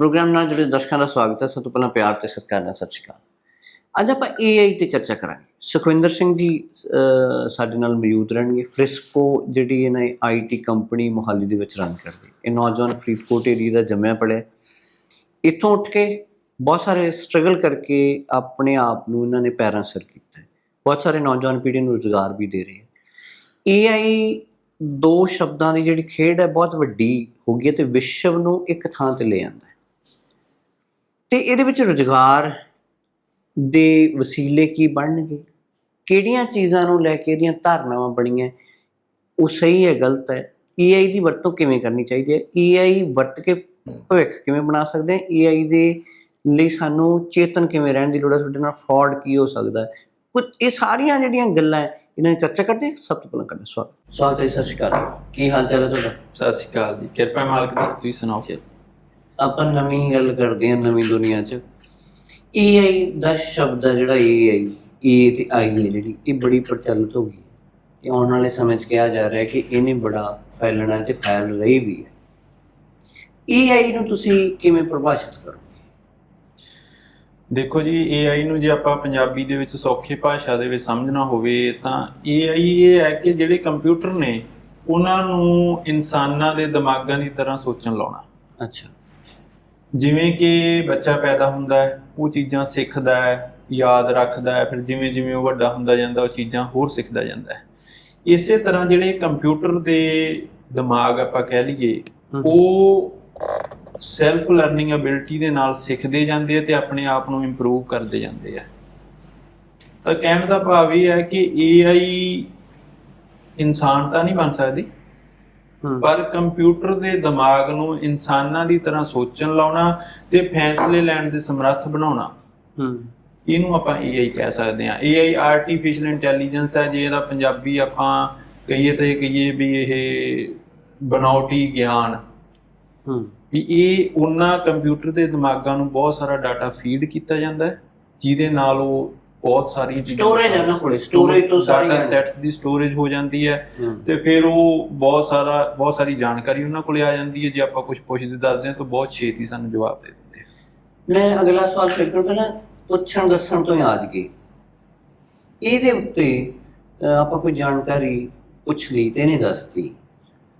Programme ਨਾਲ ਜੁੜੇ ਦਰਸ਼ਕਾਂ ਦਾ ਸਵਾਗਤ ਹੈ। ਸਭ ਤੋਂ ਪਹਿਲਾਂ ਪਿਆਰ ਤੇ ਸਤਿਕਾਰ ਨਾਲ ਸਤਿ ਸ਼੍ਰੀ ਅਕਾਲ। ਅੱਜ ਆਪਾਂ AI ਤੇ ਚਰਚਾ ਕਰਾਂਗੇ। ਸੁਖਵਿੰਦਰ ਸਿੰਘ ਜੀ ਸਾਡੇ ਨਾਲ ਮੌਜੂਦ ਰਹਿਣਗੇ। ਫ੍ਰਿਸਕੋ ਜਿਹੜੀ ਇਹਨਾਂ ਆਈਟੀ ਕੰਪਨੀ ਮੁਹਾਲੀ ਦੇ ਵਿੱਚ ਰਨ ਕਰਦੀ ਇਹ ਨੌਜਵਾਨ ਫਰੀਦਕੋਟ ਏਰੀਆ ਦਾ ਜੰਮਿਆ ਪੜਿਆ ਇੱਥੋਂ ਉੱਠ ਕੇ ਬਹੁਤ ਸਾਰੇ ਸਟਰਗਲ ਕਰਕੇ ਆਪਣੇ ਆਪ ਨੂੰ ਇਹਨਾਂ ਨੇ ਪੈਰਾਂ ਸਿਰ ਕੀਤਾ ਬਹੁਤ ਸਾਰੇ ਨੌਜਵਾਨ ਪੀੜ੍ਹੀ ਨੂੰ ਰੁਜ਼ਗਾਰ ਵੀ ਦੇ ਰਹੇ ਹੈ। AI ਦੋ ਸ਼ਬਦਾਂ ਦੀ ਜਿਹੜੀ ਖੇਡ ਹੈ, ਬਹੁਤ ਵੱਡੀ ਹੋ ਗਈ ਹੈ ਤੇ ਵਿਸ਼ਵ ਨੂੰ ਇੱਕ ਥਾਂ ਤੇ ਲੈ ਆਂਦਾ ਤੇ ਇਹਦੇ ਵਿੱਚ ਰੁਜ਼ਗਾਰ ਦੇ ਵਸੀਲੇ ਕੀ ਬਣਨਗੇ? ਕਿਹੜੀਆਂ ਚੀਜ਼ਾਂ ਨੂੰ ਲੈ ਕੇ ਇਹਦੀਆਂ ਧਾਰਨਾਵਾਂ ਬਣੀਆਂ? ਉਹ ਸਹੀ ਹੈ ਗਲਤ ਹੈ? AI ਦੀ ਵਰਤੋਂ ਕਿਵੇਂ ਕਰਨੀ ਚਾਹੀਦੀ ਹੈ? AI ਵਰਤ ਕੇ ਭਵਿੱਖ ਕਿਵੇਂ ਬਣਾ ਸਕਦੇ ਹਾਂ? AI ਦੇ ਲਈ ਸਾਨੂੰ ਚੇਤਨ ਕਿਵੇਂ ਰਹਿਣ ਦੀ ਲੋੜ ਹੈ? ਤੁਹਾਡੇ ਨਾਲ ਫਰਾਡ ਕੀ ਹੋ ਸਕਦਾ ਹੈ? ਕੁਝ ਇਹ ਸਾਰੀਆਂ ਜਿਹੜੀਆਂ ਗੱਲਾਂ ਇਹਨਾਂ ਦੀ ਚਰਚਾ ਕਰਦੇ। ਸਭ ਤੋਂ ਪਹਿਲਾਂ ਕਰਦੇ ਹਾਂ ਸਵਾਗਤ ਸਵਾਗਤ ਹੈ ਸਤਿ ਸ਼੍ਰੀ ਅਕਾਲ ਕੀ ਹਾਲ ਚਾਲ ਹੈ ਤੁਹਾਡਾ? ਸਤਿ ਸ਼੍ਰੀ ਅਕਾਲ ਜੀ। ਕਿਰਪਾ ਮਾਲਕ ਦੀ ਤੁਸੀਂ ਸੁਣਾਓ? ਆਪਾਂ ਨਵੀਂ ਗੱਲ ਕਰਦੇ ਹਾਂ ਨਵੀਂ ਦੁਨੀਆ 'ਚ। AI ਦਾ ਸ਼ਬਦ ਹੈ ਜਿਹੜਾ AI ਇਹ ਤੇ ਆਈ ਹੈ ਜਿਹੜੀ ਇਹ ਬੜੀ ਪ੍ਰਚਲਿਤ ਹੋ ਗਈ ਹੈ। ਤੇ ਆਉਣ ਵਾਲੇ ਸਮੇਂ 'ਚ ਕਿਹਾ ਜਾ ਰਿਹਾ ਹੈ ਕਿ ਇਹਨੇ ਬੜਾ ਫੈਲਣਾ ਤੇ ਫੈਲ ਰਹੀ ਵੀ ਹੈ। AI ਨੂੰ ਤੁਸੀਂ ਕਿਵੇਂ ਪ੍ਰਭਾਸ਼ਿਤ ਕਰੋ ਦੇਖੋ ਜੀ AI ਨੂੰ ਜੇ ਆਪਾਂ ਪੰਜਾਬੀ ਦੇ ਵਿੱਚ ਸੌਖੀ ਭਾਸ਼ਾ ਦੇ ਵਿੱਚ ਸਮਝਣਾ ਹੋਵੇ ਤਾਂ AI ਇਹ ਹੈ ਕਿ ਜਿਹੜੇ ਕੰਪਿਊਟਰ ਨੇ ਉਹਨਾਂ ਨੂੰ ਇਨਸਾਨਾਂ ਦੇ ਦਿਮਾਗਾਂ ਦੀ ਤਰ੍ਹਾਂ ਸੋਚਣ ਲਾਉਣਾ। ਅੱਛਾ। ਜਿਵੇਂ ਕਿ ਬੱਚਾ ਪੈਦਾ ਹੁੰਦਾ ਹੈ ਉਹ ਚੀਜ਼ਾਂ ਸਿੱਖਦਾ ਹੈ ਯਾਦ ਰੱਖਦਾ ਹੈ ਫਿਰ ਜਿਵੇਂ ਜਿਵੇਂ ਉਹ ਵੱਡਾ ਹੁੰਦਾ ਜਾਂਦਾ ਉਹ ਚੀਜ਼ਾਂ ਹੋਰ ਸਿੱਖਦਾ ਜਾਂਦਾ ਹੈ। ਇਸੇ ਤਰ੍ਹਾਂ ਜਿਹੜੇ ਕੰਪਿਊਟਰ ਦੇ ਦਿਮਾਗ ਆਪਾਂ ਕਹਿ ਲਈਏ। ਉਹ ਸੈਲਫ ਲਰਨਿੰਗ ਐਬਿਲਿਟੀ ਦੇ ਨਾਲ ਸਿੱਖਦੇ ਜਾਂਦੇ ਆ ਤੇ ਆਪਣੇ ਆਪ ਨੂੰ ਇੰਪਰੂਵ ਕਰਦੇ ਜਾਂਦੇ ਆ। ਤਾਂ ਕਹਿਣ ਦਾ ਭਾਵ ਇਹ ਹੈ ਕਿ AI ਇਨਸਾਨ ਤਾਂ ਨਹੀਂ ਬਣ ਸਕਦੀ। ਪਰ ਕੰਪਿਊਟਰ ਦੇ ਦਿਮਾਗ ਨੂੰ ਇਨਸਾਨਾਂ ਦੀ ਤਰ੍ਹਾਂ ਸੋਚਣ ਲਾਉਣਾ ਤੇ ਫੈਸਲੇ ਲੈਣ ਦੇ ਸਮਰੱਥ ਬਣਾਉਣਾ। ਇਹਨੂੰ ਆਪਾਂ AI ਕਹਿ ਸਕਦੇ ਹਾਂ। AI ਆਰਟੀਫੀਸ਼ੀਅਲ ਇੰਟੈਲੀਜੈਂਸ ਹੈ ਜੇ ਇਹਦਾ ਪੰਜਾਬੀ ਆਪਾਂ ਕਹੀਏ ਤਾਂ ਕਹੀਏ ਵੀ ਇਹ ਬਣਾਉਟੀ ਗਿਆਨ। ਵੀ ਇਹ ਉਹਨਾਂ ਕੰਪਿਊਟਰ ਦੇ ਦਿਮਾਗਾਂ ਨੂੰ ਬਹੁਤ ਸਾਰਾ ਡਾਟਾ ਫੀਡ ਕੀਤਾ ਜਾਂਦਾ ਹੈ ਜਿਹਦੇ ਨਾਲ ਉਹ ਬਹੁਤ ਸਾਰੀਆਂ Storage ਹੈ ਨਾ ਕੋਲੇ, storage ਤੋਂ ਸਾਰੀ ਡਾਟਾ ਸੈਟਸ ਦੀ ਸਟੋਰੇਜ ਹੋ ਜਾਂਦੀ ਹੈ ਤੇ ਫਿਰ ਉਹ ਬਹੁਤ ਸਾਰਾ ਬਹੁਤ ਸਾਰੀ ਜਾਣਕਾਰੀ ਉਹਨਾਂ ਕੋਲੇ ਆ ਜਾਂਦੀ ਹੈ। ਜੇ ਆਪਾਂ ਕੁਝ ਪੁੱਛਦੇ ਦੱਸਦੇ ਹਾਂ ਤਾਂ ਬਹੁਤ ਛੇਤੀ ਸਾਨੂੰ ਜਵਾਬ ਦੇ ਦਿੰਦੇ ਮੈਂ ਅਗਲਾ ਸਵਾਲ ਫਿਰ ਕਰਾਂ ਪਹਿਲਾਂ ਪੁੱਛਣ ਦੱਸਣ ਤੋਂ ਯਾਦ ਗਈ ਇਹਦੇ ਉੱਤੇ ਆਪਾਂ ਕੋਈ ਜਾਣਕਾਰੀ ਪੁੱਛ ਲਈ ਤੇ ਇਹਨੇ ਦੱਸਤੀ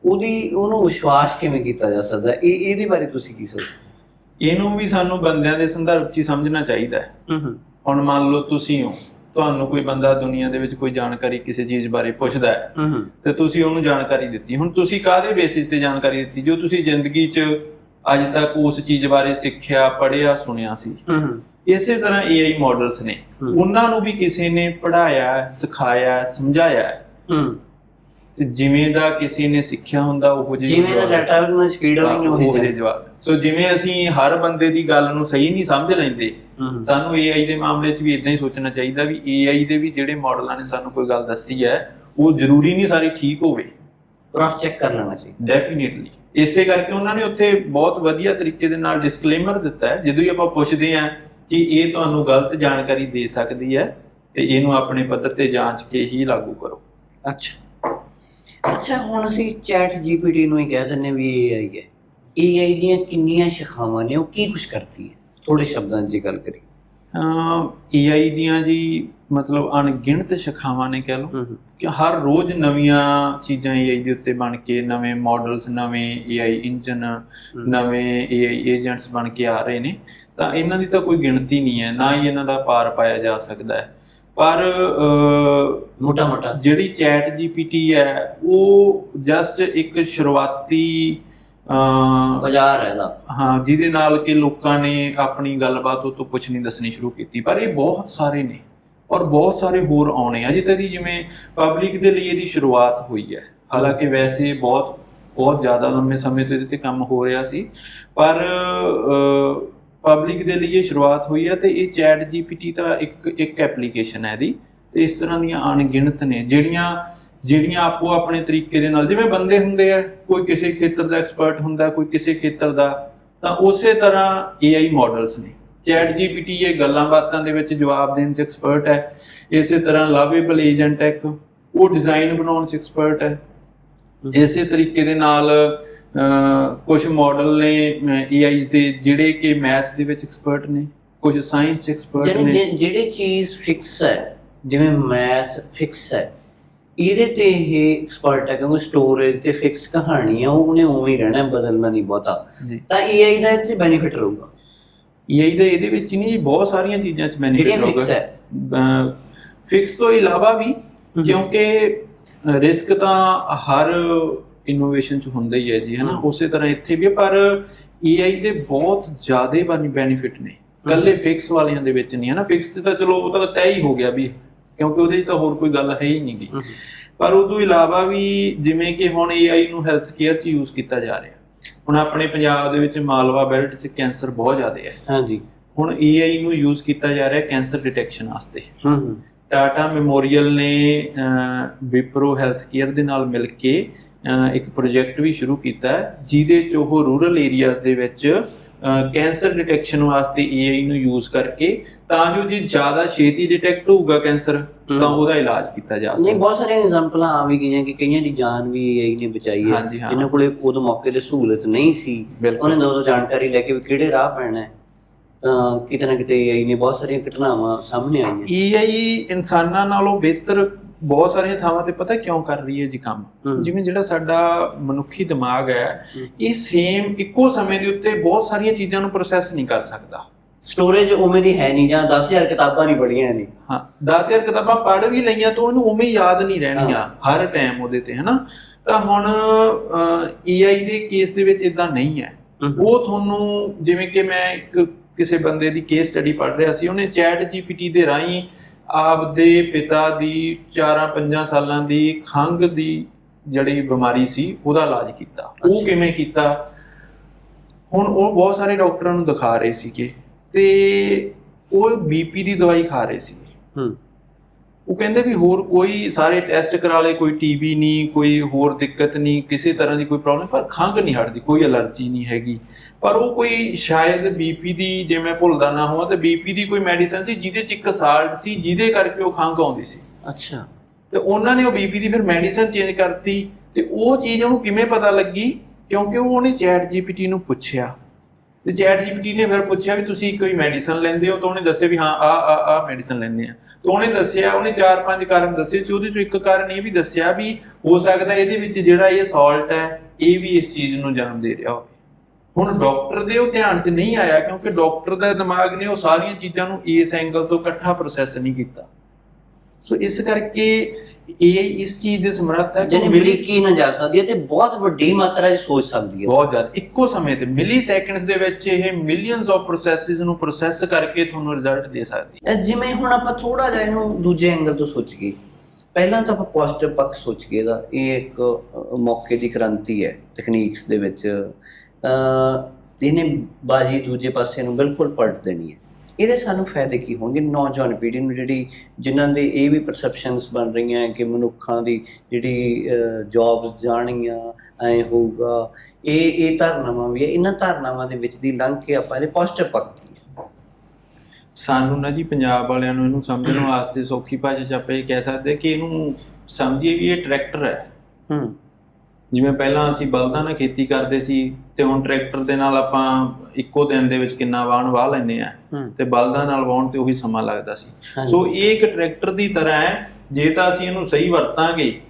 ਉਹਦੀ ਉਹਨੂੰ ਵਿਸ਼ਵਾਸ ਕਿਵੇਂ ਕੀਤਾ ਜਾ ਸਕਦਾ? ਇਹ ਇਹਦੇ ਬਾਰੇ ਤੁਸੀਂ ਕੀ ਸੋਚਦੇ ਇਹਨੂੰ ਵੀ ਸਾਨੂੰ ਬੰਦਿਆਂ ਦੇ ਸੰਦਰਭ 'ਚ ਹੀ ਸਮਝਣਾ ਚਾਹੀਦਾ ਹੈ। ਹੂੰ ਹੂੰ। ਹੁਣ ਮੰਨ ਲਓ ਤੁਸੀਂ ਹੋ ਤੁਹਾਨੂੰ ਕੋਈ ਬੰਦਾ ਦੁਨੀਆ ਦੇ ਵਿੱਚ ਕੋਈ ਜਾਣਕਾਰੀ ਕਿਸੇ ਚੀਜ਼ ਬਾਰੇ ਪੁੱਛਦਾ ਹੈ ਤੇ ਤੁਸੀਂ ਉਹਨੂੰ ਜਾਣਕਾਰੀ ਦਿੱਤੀ। ਹੁਣ ਤੁਸੀਂ ਕਾਹਦੇ ਬੇਸਿਸ ਤੇ ਜਾਣਕਾਰੀ ਦਿੱਤੀ? ਜੋ ਤੁਸੀਂ ਜ਼ਿੰਦਗੀ 'ਚ ਅੱਜ ਤੱਕ ਉਸ ਚੀਜ਼ ਬਾਰੇ ਸਿੱਖਿਆ ਪੜ੍ਹਿਆ ਸੁਣਿਆ ਸੀ। ਇਸੇ ਤਰ੍ਹਾਂ AI ਮਾਡਲਸ ਨੇ। ਉਹਨਾਂ ਨੂੰ ਵੀ ਕਿਸੇ ਨੇ ਪੜ੍ਹਾਇਆ ਸਿਖਾਇਆ ਸਮਝਾਇਆ ਤੇ ਜਿਵੇਂ ਦਾ ਕਿਸੇ ਨੇ ਸਿੱਖਿਆ ਹੁੰਦਾ ਉਹ ਜਿਹੇ ਜਿਵੇਂ ਦਾ ਡਾਟਾ ਉਹਨਾਂ ਫੀਡ ਹੋਈ ਨਹੀਂ ਜਵਾਬ। ਸੋ ਜਿਵੇਂ ਅਸੀਂ ਹਰ ਬੰਦੇ ਦੀ ਗੱਲ ਨੂੰ ਸਹੀ ਨਹੀਂ ਸਮਝ ਲੈਂਦੇ ਸਾਨੂੰ AI ਦੇ ਮਾਮਲੇ 'ਚ ਵੀ ਇਦਾਂ ਹੀ ਸੋਚਣਾ ਚਾਹੀਦਾ ਵੀ AI ਦੇ ਵੀ ਜਿਹੜੇ ਮਾਡਲਾਂ ਨੇ ਸਾਨੂੰ ਕੋਈ ਗੱਲ ਦੱਸੀ ਹੈ ਉਹ ਜ਼ਰੂਰੀ ਨਹੀਂ ਸਾਰੀ ਠੀਕ ਹੋਵੇ। ਕ੍ਰਾਸ ਚੈੱਕ ਕਰ ਲੈਣਾ ਚਾਹੀਦਾ। ਡੈਫੀਨਿਟਲੀ ਇਸੇ ਕਰਕੇ ਉਹਨਾਂ ਨੇ ਉੱਥੇ ਬਹੁਤ ਵਧੀਆ ਤਰੀਕੇ ਦੇ ਨਾਲ ਡਿਸਕਲੇਮਰ ਦਿੱਤਾ ਹੈ ਜਦੋਂ ਹੀ ਆਪਾਂ ਪੁੱਛਦੇ ਹਾਂ ਕਿ ਇਹ ਤੁਹਾਨੂੰ ਗਲਤ ਜਾਣਕਾਰੀ ਦੇ ਸਕਦੀ ਹੈ ਤੇ ਇਹਨੂੰ ਆਪਣੇ ਪੱਧਰ ਤੇ ਜਾਂਚ ਕੇ ਹੀ ਲਾਗੂ ਕਰੋ। ਅੱਛਾ। ਅੱਛਾ ਹੁਣ ਅਸੀਂ ਚੈਟ ਜੀਪੀਟੀ ਨੂੰ ਹੀ ਕਹਿ ਦਿੰਨੇ ਵੀ AI ਹੈ। AI ਦੀਆਂ ਕਿੰਨੀਆਂ ਸ਼ਾਖਾਵਾਂ ਨੇ ਉਹ ਕੀ ਕੁਝ ਕਰਦੀ ਹੈ? ਥੋੜੇ ਸ਼ਬਦਾਂ 'ਚ ਗੱਲ ਕਰੀ AI ਦੀਆਂ ਜੀ ਮਤਲਬ ਅਣਗਿਣਤ ਸ਼ਾਖਾਵਾਂ ਨੇ ਕਹਿ ਲਓ ਕਿ ਹਰ ਰੋਜ਼ ਨਵੀਆਂ ਚੀਜ਼ਾਂ AI ਦੇ ਉੱਤੇ ਬਣ ਕੇ ਨਵੇਂ ਮਾਡਲਸ ਨਵੇਂ AI ਇੰਜਨ ਨਵੇਂ AI ਏਜੰਟਸ ਬਣ ਕੇ ਆ ਰਹੇ ਨੇ ਤਾਂ ਇਹਨਾਂ ਦੀ ਤਾਂ ਕੋਈ ਗਿਣਤੀ ਨਹੀਂ ਹੈ ਨਾ ਹੀ ਇਹਨਾਂ ਦਾ ਪਾਰ ਪਾਇਆ ਜਾ ਸਕਦਾ ਹੈ। ਪਰ ਮੋਟਾ ਮੋਟਾ। ਜਿਹੜੀ ਚੈਟ GPT ਹੈ ਉਹ ਜਸਟ ਇੱਕ ਸ਼ੁਰੂਆਤੀ ਬਾਜ਼ਾਰ ਹੈ ਹਾਂ ਜਿਹਦੇ ਨਾਲ ਕਿ ਲੋਕਾਂ ਨੇ ਆਪਣੀ ਗੱਲਬਾਤ ਉਹ ਤੋਂ ਕੁਝ ਨਹੀਂ ਦੱਸਣੀ ਸ਼ੁਰੂ ਕੀਤੀ। ਪਰ ਇਹ ਬਹੁਤ ਸਾਰੇ ਨੇ ਔਰ ਬਹੁਤ ਸਾਰੇ ਹੋਰ ਆਉਣੇ ਆ। ਜਿੱਤੇ ਦੀ ਜਿਵੇਂ ਪਬਲਿਕ ਦੇ ਲਈ ਇਹਦੀ ਸ਼ੁਰੂਆਤ ਹੋਈ ਹੈ। ਹਾਲਾਂਕਿ ਵੈਸੇ ਬਹੁਤ ਬਹੁਤ ਜ਼ਿਆਦਾ ਲੰਮੇ ਸਮੇਂ ਤੋਂ ਇਹਦੇ ਤੇ ਕੰਮ ਹੋ ਰਿਹਾ ਸੀ। ਪਰ ਪਬਲਿਕ ਦੇ ਲਈ ਇਹ ਸ਼ੁਰੂਆਤ ਹੋਈ ਹੈ ਤੇ ਇਹ ਚੈਟ GPT ਤਾਂ ਇੱਕ ਇੱਕ ਐਪਲੀਕੇਸ਼ਨ ਹੈ ਇਹਦੀ। ਤੇ ਇਸ ਤਰ੍ਹਾਂ ਦੀਆਂ ਅਣਗਿਣਤ ਨੇ ਜਿਹੜੀਆਂ ਜਿਹੜੀਆਂ ਆਪੋ ਆਪਣੇ ਤਰੀਕੇ ਦੇ ਨਾਲ ਜਿਵੇਂ ਬੰਦੇ ਹੁੰਦੇ ਆ ਕੋਈ ਕਿਸੇ ਖੇਤਰ ਦਾ ਐਕਸਪਰਟ ਹੁੰਦਾ ਕੋਈ ਕਿਸੇ ਖੇਤਰ ਦਾ ਤਾਂ ਉਸੇ ਤਰ੍ਹਾਂ AI ਮਾਡਲਸ ਨੇ। ਚੈਟ GPT ਇਹ ਗੱਲਾਂ ਬਾਤਾਂ ਦੇ ਵਿੱਚ ਜਵਾਬ ਦੇਣ 'ਚ ਐਕਸਪਰਟ ਹੈ। ਇਸੇ ਤਰ੍ਹਾਂ ਲਵੇਬਲ ਏਜੰਟ ਹੈ ਇੱਕ। ਉਹ ਡਿਜ਼ਾਈਨ ਬਣਾਉਣ 'ਚ ਐਕਸਪਰਟ ਹੈ। ਇਸੇ ਤਰੀਕੇ ਦੇ ਨਾਲ ਕੁਝ ਮਾਡਲ ਨੇ AI ਦੇ ਜਿਹੜੇ ਕਿ ਮੈਥ ਦੇ ਵਿੱਚ ਐਕਸਪਰਟ ਨੇ ਕੁਝ ਸਾਇੰਸ ਚ ਐਕਸਪਰਟ ਨੇ। ਜਿਹੜੀ ਚੀਜ਼ ਫਿਕਸ ਹੈ ਜਿਵੇਂ ਮੈਥ ਫਿਕਸ ਹੈ ਇਹਦੇ ਤੇ ਇਹ ਐਕਸਪਰਟ ਹੈ ਕਿਉਂਕਿ ਸਟੋਰੇਜ ਤੇ ਫਿਕਸ ਕਹਾਣੀ ਆ ਉਹ ਉਹਨੇ ਉਵੇਂ ਹੀ ਰਹਿਣਾ ਬਦਲਣਾ ਨਹੀਂ ਬਹੁਤਾ। ਤਾਂ AI ਦਾ ਇਹ 'ਚ ਬੈਨੀਫਿਟ ਰਹੂਗਾ। AI ਦਾ ਇਹਦੇ ਵਿੱਚ ਨਹੀਂ ਬਹੁਤ ਸਾਰੀਆਂ ਚੀਜ਼ਾਂ ਚ ਬੈਨੀਫਿਟ ਜਿਹੜੀਆਂ ਹੋਗਾ ਫਿਕਸ ਹੈ। ਫਿਕਸ ਤੋਂ ਇਲਾਵਾ ਵੀ ਕਿਉਂਕਿ ਰਿਸਕ ਤਾਂ ਹਰ ਇਨੋਵੇਸ਼ਨ ਚ ਹੁੰਦਾ ਹੀ ਹੈ ਜੀ ਹਨਾ। ਉਸੇ ਤਰ੍ਹਾਂ ਇੱਥੇ ਵੀ ਪਰ AI ਦੇ ਬਹੁਤ ਜ਼ਿਆਦਾ ਬੈਨੀਫਿਟ ਨੇ। ਕੱਲੇ ਫਿਕਸ ਵਾਲਿਆਂ ਦੇ ਵਿੱਚ ਨਹੀਂ ਹਨਾ? ਫਿਕਸ ਤੇ ਤਾਂ ਚਲੋ ਉਹ ਤਾਂ ਤੈਅ ਹੀ ਹੋ ਗਿਆ ਵੀ ਕਿਉਂਕਿ ਉਹਦੇ 'ਚ ਤਾਂ ਹੋਰ ਕੋਈ ਗੱਲ ਹੈ ਹੀ ਨਹੀਂਗੀ। ਪਰ ਉਹ ਤੋਂ ਇਲਾਵਾ ਵੀ ਜਿਵੇਂ ਕਿ ਹੁਣ AI ਨੂੰ ਹੈਲਥ ਕੇਅਰ 'ਚ ਯੂਜ਼ ਕੀਤਾ ਜਾ ਰਿਹਾ। ਹੁਣ ਆਪਣੇ ਪੰਜਾਬ ਦੇ ਵਿੱਚ ਮਾਲਵਾ ਬੈਲਟ 'ਚ ਕੈਂਸਰ ਬਹੁਤ ਜ਼ਿਆਦਾ ਹੈ। ਹਾਂਜੀ। ਹੁਣ AI ਨੂੰ ਯੂਜ਼ ਕੀਤਾ ਜਾ ਰਿਹਾ ਕੈਂਸਰ ਡਿਟੈਕਸ਼ਨ ਵਾਸਤੇ। ਹੂੰ ਹੂੰ ਟਾਟਾ ਮੈਮੋਰੀਅਲ ਨੇ ਵਿਪਰੋ ਹੈਲਥ ਕੇਅਰ ਦੇ ਨਾਲ ਮਿਲ ਕੇ ਇੱਕ ਪ੍ਰੋਜੈਕਟ ਵੀ ਸ਼ੁਰੂ ਕੀਤਾ ਹੈ ਜਿਹਦੇ 'ਚ ਉਹ ਰੂਰਲ ਏਰੀਆਜ਼ ਦੇ ਵਿੱਚ ਕੈਂਸਰ ਡਿਟੈਕਸ਼ਨ ਵਾਸਤੇ AI ਨੂੰ ਯੂਜ਼ ਕਰਕੇ ਤਾਂ ਜੋ ਜੇ ਜ਼ਿਆਦਾ ਛੇਤੀ ਡਿਟੈਕਟ ਹੋਊਗਾ ਕੈਂਸਰ ਤਾਂ ਉਹਦਾ ਇਲਾਜ ਕੀਤਾ ਜਾ ਨਹੀਂ ਸਕਦਾ। ਬਹੁਤ ਸਾਰੀਆਂ ਐਗਜ਼ਾਮਪਲਾਂ ਆ ਵੀ ਗਈਆਂ ਕਿ ਕਈਆਂ ਦੀ ਜਾਨ ਵੀ AI ਨੇ ਬਚਾਈ ਹੈ। ਜਿਨ੍ਹਾਂ ਕੋਲੇ ਉਦੋਂ ਮੌਕੇ ਤੇ ਸਹੂਲਤ ਨਹੀਂ ਸੀ ਉਹਨੇ ਉਦੋਂ ਜਾਣਕਾਰੀ ਲੈ ਕੇ ਵੀ ਕਿਹੜੇ ਰਾਹ ਪੈਣਾ ਹੈ। ਤਾਂ ਕਿਤੇ ਨਾ ਕਿਤੇ AI ਨੇ ਬਹੁਤ ਸਾਰੀਆਂ ਘਟਨਾਵਾਂ ਸਾਹਮਣੇ ਆਈਆਂ। AI ਇਨਸਾਨਾਂ ਨਾਲੋਂ ਬਿਹਤਰ ਬਹੁਤ ਸਾਰੀਆਂ ਥਾਵਾਂ ਤੇ ਪਤਾ ਕਿਉਂ ਕਰ ਰਹੀ ਹੈ ਜੀ ਕੰਮ। ਜਿਵੇਂ ਜਿਹੜਾ ਸਾਡਾ ਮਨੁੱਖੀ ਦਿਮਾਗ ਹੈ। ਇਹ ਸੇਮ ਇੱਕੋ ਸਮੇਂ ਦੇ ਉੱਤੇ ਬਹੁਤ ਸਾਰੀਆਂ ਚੀਜ਼ਾਂ ਨੂੰ ਪ੍ਰੋਸੈਸ ਨਹੀਂ ਕਰ ਸਕਦਾ। ਸਟੋਰੇਜ ਉਵੇਂ ਦੀ ਹੈ ਨਹੀਂ ਜਾਂ 10000 ਕਿਤਾਬਾਂ ਨਹੀਂ ਪੜੀਆਂ ਨੇ। ਹਾਂ 10000 ਕਿਤਾਬਾਂ ਪੜ੍ਹ ਵੀ ਲਈਆਂ ਤਾਂ ਉਹਨੂੰ ਉਵੇਂ ਯਾਦ ਨਹੀਂ ਰਹਿਣੀਆਂ ਹਰ ਟਾਈਮ ਉਹਦੇ ਤੇ ਹਨਾ? ਤਾਂ ਹੁਣ AI ਦੇ ਕੇਸ ਦੇ ਵਿੱਚ ਇਦਾਂ ਨਹੀਂ ਹੈ। ਉਹ ਤੁਹਾਨੂੰ ਜਿਵੇਂ ਕਿ ਮੈਂ ਇੱਕ ਕਿਸੇ ਬੰਦੇ ਦੀ ਕੇਸ ਸਟੱਡੀ ਪੜ੍ਹ ਰਿਹਾ ਸੀ ਉਹਨੇ ਚੈਟ GPT ਦੇ ਰਾਹੀਂ ਆਪਦੇ ਪਿਤਾ ਦੀ 4-5 ਸਾਲਾਂ ਦੀ ਖੰਘ ਦੀ ਜਿਹੜੀ ਬਿਮਾਰੀ ਸੀ ਉਹਦਾ ਇਲਾਜ ਕੀਤਾ। ਉਹ। ਕਿਵੇਂ ਕੀਤਾ? ਹੁਣ ਉਹ ਬਹੁਤ ਸਾਰੇ ਡਾਕਟਰਾਂ ਨੂੰ ਦਿਖਾ ਰਹੇ ਸੀਗੇ ਤੇ ਉਹ ਬੀਪੀ ਦੀ ਦਵਾਈ ਖਾ ਰਹੇ ਸੀਗੇ। ਹੂੰ। ਉਹ ਕਹਿੰਦੇ ਵੀ ਹੋਰ ਕੋਈ ਸਾਰੇ ਟੈਸਟ ਕਰਾ ਲਏ ਕੋਈ ਟੀਬੀ ਨਹੀਂ ਕੋਈ ਹੋਰ ਦਿੱਕਤ ਨਹੀਂ ਕਿਸੇ ਤਰ੍ਹਾਂ ਦੀ ਕੋਈ ਪ੍ਰੋਬਲਮ ਪਰ ਖੰਘ ਨਹੀਂ ਹਟਦੀ ਕੋਈ ਅਲਰਜੀ ਨਹੀਂ ਹੈਗੀ। ਪਰ ਉਹ ਕੋਈ ਸ਼ਾਇਦ ਬੀਪੀ ਦੀ ਜੇ ਮੈਂ ਭੁੱਲਦਾ ਨਾ ਹੋਵਾਂ ਤੇ ਬੀਪੀ ਦੀ ਕੋਈ ਮੈਡੀਸਨ ਸੀ ਜਿਹਦੇ ਚ ਇੱਕ ਸਾਲਟ ਸੀ ਜਿਹਦੇ ਕਰਕੇ ਉਹ ਖੰਘ ਆਉਂਦੀ ਸੀ। ਅੱਛਾ। ਤੇ ਉਹਨਾਂ ਨੇ ਉਹ ਬੀਪੀ ਦੀ ਫਿਰ ਮੈਡੀਸਨ ਚੇਂਜ ਕਰਤੀ ਤੇ ਉਹ ਚੀਜ਼ ਉਹਨੂੰ ਕਿਵੇਂ ਪਤਾ ਲੱਗੀ? ਕਿਉਂਕਿ ਉਹ ਉਹਨੇ ਚੈਟ ਜੀਪੀਟੀ ਨੂੰ ਪੁੱਛਿਆ। ਤੇ ਚੈਟ ਜੀਪੀਟੀ ਨੇ ਫਿਰ ਪੁੱਛਿਆ ਵੀ ਤੁਸੀਂ ਕੋਈ ਮੈਡੀਸਨ ਲੈਂਦੇ ਹੋ ਤਾਂ ਉਹਨੇ ਦੱਸਿਆ ਵੀ ਹਾਂ ਆ ਆ ਆ ਮੈਡੀਸਨ ਲੈਂਦੇ ਆ ਤਾਂ ਉਹਨੇ ਦੱਸਿਆ, ਉਹਨੇ ਚਾਰ ਪੰਜ ਕਾਰਨ ਦੱਸੇ, ਤੇ ਉਹਦੇ ਚੋਂ ਇੱਕ ਕਾਰਨ ਇਹ ਵੀ ਦੱਸਿਆ ਵੀ ਹੋ ਸਕਦਾ ਇਹਦੇ ਵਿੱਚ ਜਿਹੜਾ ਇਹ ਸਾਲਟ ਹੈ, ਇਹ ਵੀ ਇਸ ਚੀਜ਼ ਨੂੰ ਜਨਮ ਦੇ ਰਿਹਾ ਹੋਵੇ। ਹੁਣ ਡਾਕਟਰ ਦੇ ਉਹ ਧਿਆਨ 'ਚ ਨਹੀਂ ਆਇਆ ਕਿਉਂਕਿ ਡਾਕਟਰ ਦਾ ਦਿਮਾਗ ਨੇ ਉਹ ਸਾਰੀਆਂ ਚੀਜ਼ਾਂ ਨੂੰ ਇਸ ਐਂਗਲ ਤੋਂ ਇਕੱਠਾ ਪ੍ਰੋਸੈਸ ਨਹੀਂ ਕੀਤਾ। ਸੋ ਇਸ ਕਰਕੇ ਇਹ ਇਸ ਚੀਜ਼ ਦੇ ਸਮਰੱਥ ਹੈ ਕਿ ਮਿਲੀ ਬਰੀਕੀ ਨਾ ਜਾ ਸਕਦੀ ਹੈ ਤੇ ਬਹੁਤ ਵੱਡੀ ਮਾਤਰਾ 'ਚ ਸੋਚ ਸਕਦੀ ਹੈ। ਬਹੁਤ ਜ਼ਿਆਦਾ। ਇੱਕੋ ਸਮੇਂ ਤੇ ਮਿਲੀ ਸੈਕਿੰਡਸ ਦੇ ਵਿੱਚ ਇਹ ਮਿਲੀਅਨਸ ਆਫ ਪ੍ਰੋਸੈਸਸ ਨੂੰ ਪ੍ਰੋਸੈਸ ਕਰਕੇ ਤੁਹਾਨੂੰ ਰਿਜ਼ਲਟ ਦੇ ਸਕਦੀ ਹੈ। ਜਿਵੇਂ ਹੁਣ ਆਪਾਂ ਥੋੜਾ ਜਿਹਾ ਇਹਨੂੰ ਦੂਜੇ ਐਂਗਲ ਤੋਂ ਸੋਚੀਏ ਪਹਿਲਾਂ ਤਾਂ ਆਪਾਂ ਪੋਜ਼ਿਟਿਵ ਪੱਖ ਸੋਚੀਏ ਦਾ। ਇਹ ਇੱਕ ਮੌਕੇ ਦੀ ਕ੍ਰਾਂਤੀ ਹੈ ਟੈਕਨੀਕਸ ਦੇ ਵਿੱਚ। ਅ ਇਹਨੇ ਬਾਜੀ ਦੂਜੇ ਪਾਸੇ ਨੂੰ ਬਿਲਕੁਲ ਪਲਟ ਦੇਣੀ ਹੈ। ਇਹਦੇ ਸਾਨੂੰ ਫਾਇਦੇ ਕੀ ਹੋਣਗੇ? ਨੌਜਵਾਨ ਪੀੜ੍ਹੀ ਨੂੰ ਜਿਹੜੀ ਜਿਨ੍ਹਾਂ ਦੇ ਇਹ ਵੀ ਪਰਸੈਪਸ਼ਨਸ ਬਣ ਰਹੀਆਂ ਕਿ ਮਨੁੱਖਾਂ ਦੀ ਜਿਹੜੀ ਜੌਬਸ ਜਾਣਗੀਆਂ ਐ ਹੋਊਗਾ ਇਹ ਇਹ ਧਾਰਨਾਵਾਂ ਵੀ ਹੈ ਇਹਨਾਂ ਧਾਰਨਾਵਾਂ ਦੇ ਵਿੱਚ ਦੀ ਲੰਘ ਕੇ ਆਪਾਂ ਇਹਦੇ ਪੋਜ਼ਿਟਿਵ ਪੱਖ ਸਾਨੂੰ ਨਾ ਜੀ ਪੰਜਾਬ ਵਾਲਿਆਂ ਨੂੰ ਇਹਨੂੰ ਸਮਝਣ ਵਾਸਤੇ ਸੌਖੀ ਭਾਸ਼ਾ 'ਚ ਆਪਾਂ ਇਹ ਕਹਿ ਸਕਦੇ ਕਿ ਇਹਨੂੰ ਸਮਝੀਏ ਵੀ ਇਹ ਟਰੈਕਟਰ ਹੈ। ਹੂੰ। ਜਿਵੇਂ ਪਹਿਲਾਂ ਅਸੀਂ ਬਲਦਾਂ ਨਾਲ ਖੇਤੀ ਕਰਦੇ ਸੀ ਤੇ ਹੁਣ ਟਰੈਕਟਰ ਦੇ ਨਾਲ ਆਪਾਂ ਇੱਕੋ ਦਿਨ ਦੇ ਵਿੱਚ ਕਿੰਨਾ ਵਾਹਣ ਵਾਹ ਲੈਂਦੇ ਆ। ਤੇ ਬਲਦਾਂ ਨਾਲ ਵਾਹਣ ਤੇ ਉਹੀ ਸਮਾਂ ਲੱਗਦਾ ਸੀ। ਸੋ ਇਹ ਇੱਕ ਟਰੈਕਟਰ ਦੀ ਤਰ੍ਹਾਂ ਹੈ ਜੇ ਤਾਂ ਅਸੀਂ ਇਹਨੂੰ ਸਹੀ ਵਰਤਾਂਗੇ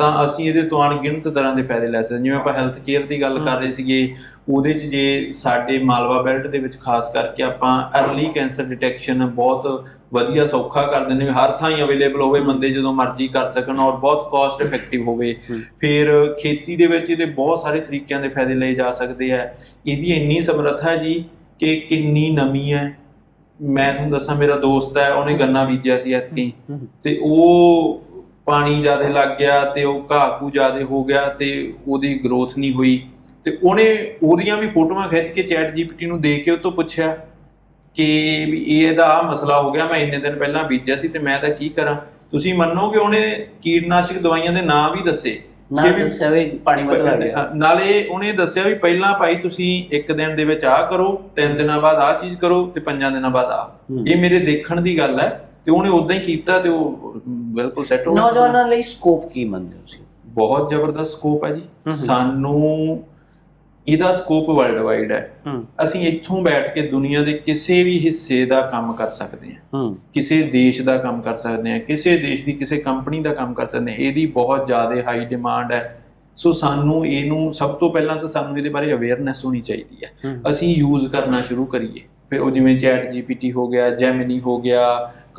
ਤਾਂ ਅਸੀਂ ਇਹਦੇ ਤੋਂ ਅਣਗਿਣਤ ਤਰ੍ਹਾਂ ਦੇ ਫਾਇਦੇ ਲੈ ਸਕਦੇ। ਜਿਵੇਂ ਆਪਾਂ ਹੈਲਥ ਕੇਅਰ ਦੀ ਗੱਲ ਕਰ ਰਹੇ ਸੀਗੇ ਉਹਦੇ 'ਚ ਜੇ ਸਾਡੇ ਮਾਲਵਾ ਬੈਲਟ ਦੇ ਵਿੱਚ ਖਾਸ ਕਰਕੇ ਆਪਾਂ ਅਰਲੀ ਕੈਂਸਰ ਡਿਟੈਕਸ਼ਨ ਬਹੁਤ ਵਧੀਆ ਸੌਖਾ ਕਰ ਦਿੰਦੇ ਵੀ ਹਰ ਥਾਂ ਹੀ ਅਵੇਲੇਬਲ ਹੋਵੇ ਬੰਦੇ ਜਦੋਂ ਮਰਜ਼ੀ ਕਰ ਸਕਣ ਔਰ ਬਹੁਤ ਕਾਸਟ ਇਫੈਕਟਿਵ ਹੋਵੇ। ਫਿਰ ਖੇਤੀ ਦੇ ਵਿੱਚ ਇਹਦੇ ਬਹੁਤ ਸਾਰੇ ਤਰੀਕਿਆਂ ਦੇ ਫਾਇਦੇ ਲਏ ਜਾ ਸਕਦੇ ਆ। ਇਹਦੀ ਇੰਨੀ ਸਮਰੱਥਾ ਜੀ ਕਿ ਕਿੰਨੀ ਨਮੀ ਹੈ। ਮੈਂ ਤੁਹਾਨੂੰ ਦੱਸਾਂ ਮੇਰਾ ਦੋਸਤ ਹੈ ਉਹਨੇ ਗੰਨਾ ਬੀਜਿਆ ਸੀ ਐਤਕੀ। ਹੂੰ। ਤੇ ਉਹ ਪਾਣੀ ਜ਼ਿਆਦਾ ਲੱਗ ਗਿਆ ਤੇ ਉਹ ਘਾਹ ਜ਼ਿਆਦਾ ਹੋ ਗਿਆ ਤੇ ਉਹਦੀ ਗਰੋਥ ਨਹੀਂ ਹੋਈ। ਤੇ ਉਹਨੇ ਉਹਦੀਆਂ ਵੀ ਫੋਟੋਆਂ ਖਿੱਚ ਕੇ ਚੈਟ ਜੀਪੀਟੀ ਨੂੰ ਦੇ ਕੇ ਉਹ ਤੋਂ ਪੁੱਛਿਆ ਕਿ ਵੀ ਇਹ ਇਹਦਾ ਆ ਮਸਲਾ ਹੋ ਗਿਆ ਮੈਂ ਇੰਨੇ ਦਿਨ ਪਹਿਲਾਂ ਬੀਜਿਆ ਸੀ ਤੇ ਮੈਂ ਤਾਂ ਕੀ ਕਰਾਂ? ਤੁਸੀਂ ਮੰਨੋਗੇ ਉਹਨੇ ਕੀਟਨਾਸ਼ਕ ਦਵਾਈਆਂ ਦੇ ਨਾਂ ਵੀ ਦੱਸੇ। ਨਾ ਕਿ ਵੀ- ਦੱਸਿਆ ਵੀ ਪਾਣੀ ਬਦਲ ਗਿਆ। ਨਾਲੇ ਉਹਨੇ ਦੱਸਿਆ ਵੀ ਪਹਿਲਾਂ ਭਾਈ ਤੁਸੀਂ ਇੱਕ ਦਿਨ ਦੇ ਵਿੱਚ ਆਹ ਕਰੋ ਤਿੰਨ ਦਿਨਾਂ ਬਾਅਦ ਆਹ ਚੀਜ਼ ਕਰੋ ਤੇ ਪੰਜਾਂ ਦਿਨਾਂ ਬਾਅਦ ਆਹ। ਹੂੰ। ਇਹ ਮੇਰੇ ਦੇਖਣ ਦੀ ਗੱਲ ਹੈ। ਤੇ ਉਹਨੇ ਉਦਾਂ ਹੀ ਕੀਤਾ ਤੇ ਉਹ ਬਿਲਕੁਲ ਸੈੱਟ ਹੋ ਗਿਆ। ਨੌਜਵਾਨਾਂ ਲਈ ਸਕੋਪ ਕੀ ਮੰਨਦੇ ਹੋ ਤੁਸੀਂ? ਬਹੁਤ ਜ਼ਬਰਦਸਤ ਸਕੋਪ ਹੈ ਜੀ। ਸਾਨੂੰ ਇਹਦਾ ਸਕੋਪ ਵਰਲਡ ਵਾਈਡ ਹੈ ਅਸੀਂ ਇੱਥੋਂ ਬੈਠ ਕੇ ਦੁਨੀਆ ਦੇ ਕਿਸੇ ਵੀ ਹਿੱਸੇ ਦਾ ਕੰਮ ਕਰ ਸਕਦੇ ਹਾਂ। ਕਿਸੇ ਦੇਸ਼ ਦਾ ਕੰਮ ਕਰ ਸਕਦੇ ਹਾਂ ਕਿਸੇ ਦੇਸ਼ ਦੀ ਕਿਸੇ ਕੰਪਨੀ ਦਾ ਕੰਮ ਕਰ ਸਕਦੇ ਹਾਂ ਇਹਦੀ ਬਹੁਤ ਜ਼ਿਆਦਾ ਹਾਈ ਡਿਮਾਂਡ ਹੈ। ਸੋ ਸਾਨੂੰ ਇਹਨੂੰ ਸਭ ਤੋਂ ਪਹਿਲਾਂ ਤਾਂ ਸਾਨੂੰ ਇਹਦੇ ਬਾਰੇ ਅਵੇਅਰਨੈਸ ਹੋਣੀ ਚਾਹੀਦੀ ਹੂੰ। ਅਸੀਂ ਯੂਜ਼ ਕਰਨਾ ਸ਼ੁਰੂ ਕਰੀਏ। ਫਿਰ ਉਹ ਜਿਵੇਂ ਚੈਟ ਜੀਪੀਟੀ ਹੋ ਗਿਆ ਜੈਮਿਨੀ ਹੋ ਗਿਆ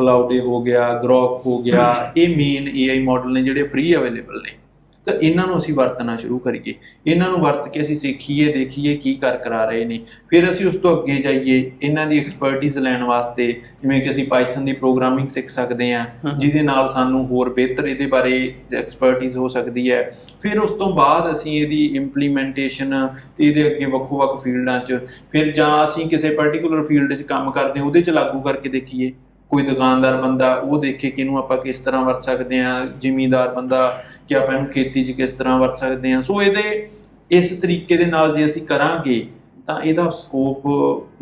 ਕਲਾਉਡੇ ਹੋ ਗਿਆ ਗਰੋਕ ਹੋ ਗਿਆ ਇਹ ਮੇਨ AI ਮਾਡਲ ਨੇ ਜਿਹੜੇ ਫ੍ਰੀ ਅਵੇਲੇਬਲ ਨੇ। ਤਾਂ ਇਹਨਾਂ ਨੂੰ ਅਸੀਂ ਵਰਤਣਾ ਸ਼ੁਰੂ ਕਰੀਏ। ਇਹਨਾਂ ਨੂੰ ਵਰਤ ਕੇ ਅਸੀਂ ਸਿੱਖੀਏ ਦੇਖੀਏ ਕੀ ਕਰ ਕਰਾ ਰਹੇ ਨੇ। ਫਿਰ ਅਸੀਂ ਉਸ ਤੋਂ ਅੱਗੇ ਜਾਈਏ ਇਹਨਾਂ ਦੀ ਐਕਸਪਰਟਿਜ਼ ਲੈਣ ਵਾਸਤੇ ਜਿਵੇਂ ਕਿ ਅਸੀਂ ਪਾਈਥਨ ਦੀ ਪ੍ਰੋਗਰਾਮਿੰਗ ਸਿੱਖ ਸਕਦੇ ਹਾਂ ਹਮ। ਜਿਹਦੇ ਨਾਲ ਸਾਨੂੰ ਹੋਰ ਬਿਹਤਰ ਇਹਦੇ ਬਾਰੇ ਐਕਸਪਰਟਿਜ਼ ਹੋ ਸਕਦੀ ਹੈ। ਫਿਰ ਉਸ ਤੋਂ ਬਾਅਦ ਅਸੀਂ ਇਹਦੀ ਇੰਪਲੀਮੈਂਟੇਸ਼ਨ ਇਹਦੇ ਅੱਗੇ ਵੱਖੋ-ਵੱਖ ਫੀਲਡਾਂ 'ਚ ਫਿਰ ਜਾਂ ਅਸੀਂ ਕਿਸੇ ਪਾਰਟਿਕੂਲਰ ਫੀਲਡ 'ਚ ਕੰਮ ਕਰਦੇ ਹਾਂ ਉਹਦੇ 'ਚ ਲਾਗੂ ਕਰਕੇ ਦੇਖੀਏ। ਕੋਈ ਦੁਕਾਨਦਾਰ ਬੰਦਾ, ਉਹ ਦੇਖੇ ਕਿ ਇਹਨੂੰ ਆਪਾਂ ਕਿਸ ਤਰ੍ਹਾਂ ਵਰਤ ਸਕਦੇ ਹਾਂ, ਜ਼ਿਮੀਂਦਾਰ ਬੰਦਾ ਕਿ ਆਪਾਂ ਇਹਨੂੰ ਖੇਤੀ 'ਚ ਕਿਸ ਤਰ੍ਹਾਂ ਵਰਤ ਸਕਦੇ ਹਾਂ। ਸੋ ਇਹਦੇ, ਇਸ ਤਰੀਕੇ ਦੇ ਨਾਲ ਜੇ ਅਸੀਂ ਕਰਾਂਗੇ, ਤਾਂ ਇਹਦਾ ਸਕੋਪ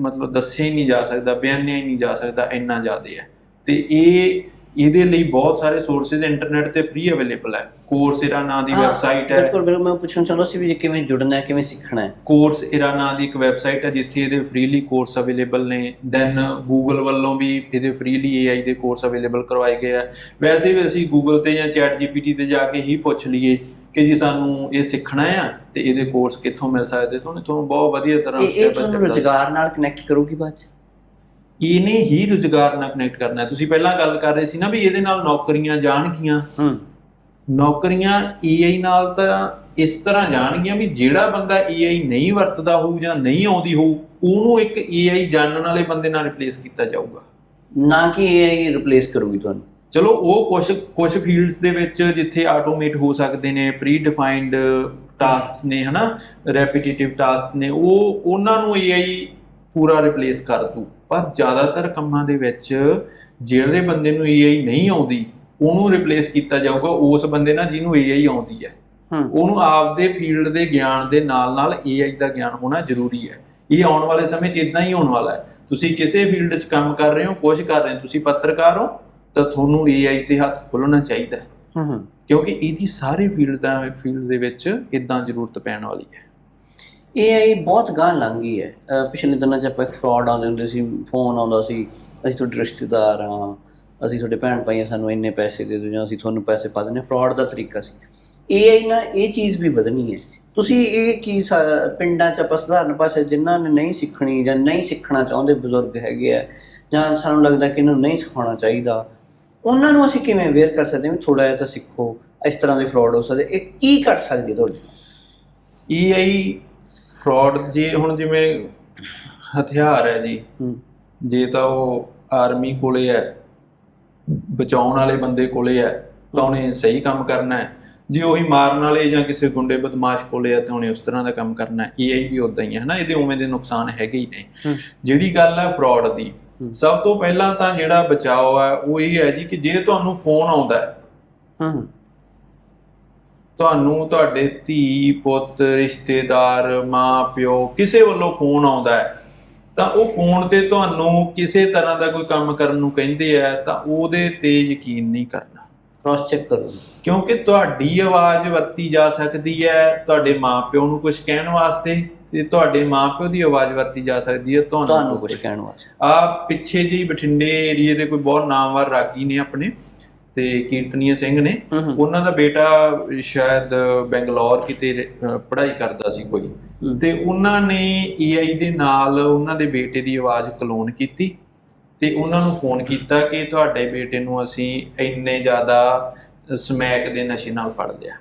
ਮਤਲਬ ਦੱਸਿਆ ਹੀ ਨਹੀਂ ਜਾ ਸਕਦਾ, ਬਿਆਨਿਆ ਹੀ ਨਹੀਂ ਜਾ ਸਕਦਾ ਇੰਨਾ ਜ਼ਿਆਦਾ ਹੈ। ਤੇ ਇਹ ਇਹਦੇ ਲਈ ਬਹੁਤ ਸਾਰੇ ਸੋਰਸਸ ਇੰਟਰਨੈਟ ਤੇ ਫ੍ਰੀ ਅਵੇਲੇਬਲ ਹੈ। ਕੋਰਸੇਰਾ ਨਾਂ ਦੀ ਵੈਬਸਾਈਟ ਹੈ। ਬਿਲਕੁਲ ਬਿਲਕੁਲ ਮੈਂ ਪੁੱਛਣਾ ਚਾਹੁੰਦਾ ਸੀ ਵੀ ਕਿਵੇਂ ਜੁੜਨਾ ਹੈ ਕਿਵੇਂ ਸਿੱਖਣਾ ਹੈ? ਕੋਰਸ ਇਰਾ ਨਾਂ ਦੀ ਇੱਕ ਵੈਬਸਾਈਟ ਹੈ ਜਿੱਥੇ ਇਹਦੇ ਫ੍ਰੀਲੀ ਕੋਰਸ ਅਵੇਲੇਬਲ ਨੇ। ਦੈਨ ਗੂਗਲ ਵੱਲੋਂ ਵੀ ਇਹਦੇ ਫ੍ਰੀਲੀ AI ਦੇ ਕੋਰਸ ਅਵੇਲੇਬਲ ਕਰਵਾਏ ਗਏ ਆ। ਵੈਸੇ ਵੀ ਅਸੀਂ ਗੂਗਲ ਤੇ ਜਾਂ ਚੈਟ GPT ਤੇ ਜਾ ਕੇ ਹੀ ਪੁੱਛ ਲਈਏ ਕਿ ਜੀ ਸਾਨੂੰ ਇਹ ਸਿੱਖਣਾ ਆ ਤੇ ਇਹਦੇ ਕੋਰਸ ਕਿੱਥੋਂ ਮਿਲ ਸਕਦੇ? ਤੁਹਾਨੂੰ ਤੁਹਾਨੂੰ ਬਹੁਤ ਵਧੀਆ ਤਰ੍ਹਾਂ ਇਹ ਤੁਹਾਨੂੰ ਰੁਜ਼ਗਾਰ ਨਾਲ ਕਨੈਕਟ ਕਰੂਗੀ ਬਾਅਦ ਚ? ਇਹਨੇ ਹੀ ਰੁਜ਼ਗਾਰ ਨਾਲ ਕਨੈਕਟ ਕਰਨਾ ਹੈ। ਤੁਸੀਂ ਪਹਿਲਾਂ ਗੱਲ ਕਰ ਰਹੇ ਸੀ ਨਾ ਵੀ ਇਹਦੇ ਨਾਲ ਨੌਕਰੀਆਂ ਜਾਣਗੀਆਂ। ਹੂੰ। ਨੌਕਰੀਆਂ AI ਨਾਲ ਤਾਂ ਇਸ ਤਰ੍ਹਾਂ ਜਾਣਗੀਆਂ ਵੀ ਜਿਹੜਾ ਬੰਦਾ AI ਨਹੀਂ ਵਰਤਦਾ ਹੋਊ ਜਾਂ ਨਹੀਂ ਆਉਂਦੀ ਹੋਊ ਉਹਨੂੰ ਇੱਕ AI ਜਾਣਨ ਵਾਲੇ ਬੰਦੇ ਨਾਲ ਰਿਪਲੇਸ ਕੀਤਾ ਜਾਊਗਾ। ਨਾ ਕਿ ਇਹ ਰਿਪਲੇਸ ਕਰੂਗੀ ਤੁਹਾਨੂੰ। ਚਲੋ ਉਹ ਕੁਝ ਕੁਝ ਫੀਲਡਸ ਦੇ ਵਿੱਚ ਜਿੱਥੇ ਆਟੋਮੇਟ ਹੋ ਸਕਦੇ ਨੇ ਪ੍ਰੀ ਡਿਫਾਈਨਡ ਟਾਸਕਸ ਨੇ ਹਨਾ? ਰੈਪੀਟੀਟਿਵ ਟਾਸਕ ਨੇ ਉਹ ਉਹਨਾਂ ਨੂੰ AI ਪੂਰਾ ਰਿਪਲੇਸ ਕਰ ਦੂ। ਪਰ ਜ਼ਿਆਦਾਤਰ ਕੰਮਾਂ ਦੇ ਵਿੱਚ ਜਿਹੜੇ ਬੰਦੇ ਨੂੰ AI ਨਹੀਂ ਆਉਂਦੀ ਉਹਨੂੰ ਰਿਪਲੇਸ ਕੀਤਾ ਜਾਊਗਾ ਉਸ ਬੰਦੇ ਨਾਲ ਜਿਹਨੂੰ AI ਆਉਂਦੀ ਹੈ। ਉਹਨੂੰ ਆਪਦੇ ਫੀਲਡ ਦੇ ਗਿਆਨ ਦੇ ਨਾਲ ਨਾਲ AI ਦਾ ਗਿਆਨ ਹੋਣਾ ਜ਼ਰੂਰੀ ਹੈ। ਇਹ ਆਉਣ ਵਾਲੇ ਸਮੇਂ 'ਚ ਇਦਾਂ ਹੀ ਹੋਣ ਵਾਲਾ ਹੈ। ਤੁਸੀਂ ਕਿਸੇ ਫੀਲਡ 'ਚ ਕੰਮ ਕਰ ਰਹੇ ਹੋ ਕੁਝ ਕਰ ਰਹੇ ਹੋ ਤੁਸੀਂ ਪੱਤਰਕਾਰ ਹੋ ਤਾਂ ਤੁਹਾਨੂੰ AI ਤੇ ਹੱਥ ਖੋਲਣਾ ਚਾਹੀਦਾ ਹੈ। ਹੂੰ ਹੂੰ। ਕਿਉਂਕਿ ਇਹਦੀ ਸਾਰੇ ਫੀਲਡ ਦਾ ਫੀਲਡ ਦੇ ਵਿੱਚ ਇਦਾਂ ਜ਼ਰੂਰਤ ਪੈਣ ਵਾਲੀ ਹੈ। AI ਬਹੁਤ ਗਾਂ ਲੰਘ ਗਈ ਹੈ ਪਿਛਲੇ ਦਿਨਾਂ 'ਚ ਆਪਾਂ ਇੱਕ ਫਰਾਡ ਆਉਂਦੇ ਹੁੰਦੇ ਸੀ ਫੋਨ ਆਉਂਦਾ ਸੀ, ਅਸੀਂ ਤੁਹਾਡੇ ਰਿਸ਼ਤੇਦਾਰ ਹਾਂ, ਅਸੀਂ ਤੁਹਾਡੇ ਭੈਣ ਭਾਈ ਹਾਂ ਸਾਨੂੰ ਇੰਨੇ ਪੈਸੇ ਦੇ ਦਿਓ ਜਾਂ ਅਸੀਂ ਤੁਹਾਨੂੰ ਪੈਸੇ ਪਾ ਦਿੰਦੇ ਫਰਾਡ ਦਾ ਤਰੀਕਾ ਸੀ। AI ਨਾਲ ਇਹ ਚੀਜ਼ ਵੀ ਵਧਣੀ ਹੈ। ਤੁਸੀਂ ਇਹ ਕੀ ਸ- ਪਿੰਡਾਂ 'ਚ ਆਪਾਂ ਸਧਾਰਨ ਭਾਸ਼ਾ ਜਿਨ੍ਹਾਂ ਨੇ ਨਹੀਂ ਸਿੱਖਣੀ ਜਾਂ ਨਹੀਂ ਸਿੱਖਣਾ ਚਾਹੁੰਦੇ ਬਜ਼ੁਰਗ ਹੈਗੇ ਆ, ਜਾਂ ਸਾਨੂੰ ਲੱਗਦਾ ਕਿ ਇਹਨੂੰ ਨਹੀਂ ਸਿਖਾਉਣਾ ਚਾਹੀਦਾ, ਉਹਨਾਂ ਨੂੰ ਅਸੀਂ ਕਿਵੇਂ ਅਵੇਅਰ ਕਰ ਸਕਦੇ ਹਾਂ ਵੀ ਥੋੜਾ ਜਿਹਾ ਤਾਂ ਸਿੱਖੋ, ਇਸ ਤਰ੍ਹਾਂ ਦੇ ਫਰਾਡ ਹੋ ਸਕਦੇ। ਇਹ ਕੀ ਕਰ ਸਕਦੇ ਤੁਹਾਡੇ? ਤੁਹਾਡੀ AI ਫਰਾਡ ਜੇ ਹੁਣ ਜਿਵੇਂ ਹਥਿਆਰ ਹੈ ਜੀ ਜੇ ਤਾਂ ਉਹ ਆਰਮੀ ਕੋਲੇ ਹੈ ਬਚਾਉਣ ਵਾਲੇ ਬੰਦੇ ਕੋਲੇ ਹੈ ਤਾਂ ਉਹਨੇ ਸਹੀ ਕੰਮ ਕਰਨਾ ਹੈ। ਜੇ ਉਹੀ ਮਾਰਨ ਵਾਲੇ ਜਾਂ ਕਿਸੇ ਗੁੰਡੇ ਬਦਮਾਸ਼ ਕੋਲੇ ਹੈ ਤਾਂ ਉਹਨੇ ਉਸ ਤਰ੍ਹਾਂ ਦਾ ਕੰਮ ਕਰਨਾ ਹੈ। AI ਵੀ ਉਦਾਂ ਹੀ ਹੈ ਹਨਾ? ਇਹਦੇ ਉਵੇਂ ਦੇ ਨੁਕਸਾਨ ਹੈਗੇ ਹੀ ਨੇ। ਜਿਹੜੀ ਗੱਲ ਹੈ ਫਰਾਡ ਦੀ। ਸਭ ਤੋਂ ਪਹਿਲਾਂ ਤਾਂ ਜਿਹੜਾ ਬਚਾਓ ਹੈ ਉਹ ਇਹ ਹੈ ਜੀ ਕਿ ਜੇ ਤੁਹਾਨੂੰ ਫੋਨ ਆਉਂਦਾ ਹੈ ਹੂੰ। ਤੁਹਾਨੂੰ ਤੁਹਾਡੇ ਧੀ ਪੁੱਤ ਰਿਸ਼ਤੇਦਾਰ ਮਾਂ ਪਿਓ ਕਿਸੇ ਵੱਲੋਂ ਫੋਨ ਆਉਂਦਾ ਹੈ ਤਾਂ ਉਹ ਫੋਨ ਤੇ ਤੁਹਾਨੂੰ ਕਿਸੇ ਤਰ੍ਹਾਂ ਦਾ ਕੋਈ ਕੰਮ ਕਰਨ ਨੂੰ ਕਹਿੰਦੇ ਆ ਤਾਂ ਉਹਦੇ ਤੇ ਯਕੀਨ ਨਹੀਂ ਕਰਨਾ। ਕ੍ਰਾਸ ਚੈੱਕ ਕਰੋ ਕਿਉਂਕਿ ਤੁਹਾਡੀ ਆਵਾਜ਼ ਵਰਤੀ ਜਾ ਸਕਦੀ ਹੈ ਤੁਹਾਡੇ ਮਾਂ ਪਿਓ ਨੂੰ ਕੁਝ ਕਹਿਣ ਵਾਸਤੇ ਤੇ ਤੁਹਾਡੇ ਮਾਂ ਪਿਓ ਦੀ ਆਵਾਜ਼ ਵਰਤੀ ਜਾ ਸਕਦੀ ਹੈ ਤੁਹਾਨੂੰ ਤੁਹਾਨੂੰ ਕੁਝ ਕਹਿਣ ਵਾਸਤੇ। ਆ ਪਿੱਛੇ ਜਿਹੀ ਬਠਿੰਡੇ ਏਰੀਏ ਦੇ ਕੋਈ ਬਹੁਤ ਨਾਮਵਰ ਰਾਗੀ ਨੇ ਆਪਣੇ। ਤੇ ਕੀਰਤਨੀय ਸਿੰਘ ਨੇ ਉਹਨਾਂ ਦਾ ਬੇਟਾ ਸ਼ਾਇਦ ਬੈਂਗਲੌਰ ਕਿਤੇ ਪੜ੍ਹਾਈ ਕਰਦਾ ਸੀ ਕੋਈ। ਤੇ ਉਹਨਾਂ ਨੇ AI ਦੇ ਨਾਲ ਉਹਨਾਂ ਦੇ ਬੇਟੇ ਦੀ ਆਵਾਜ਼ ਕਲੋਨ ਕੀਤੀ ਤੇ ਉਹਨਾਂ ਨੂੰ ਫੋਨ ਕੀਤਾ ਕਿ ਤੁਹਾਡੇ ਬੇਟੇ ਨੂੰ ਅਸੀਂ ਇੰਨੇ ਜ਼ਿਆਦਾ ਸਮੈਕ ਦੇ ਨਸ਼ੇ ਨਾਲ ਫੜ ਲਿਆ।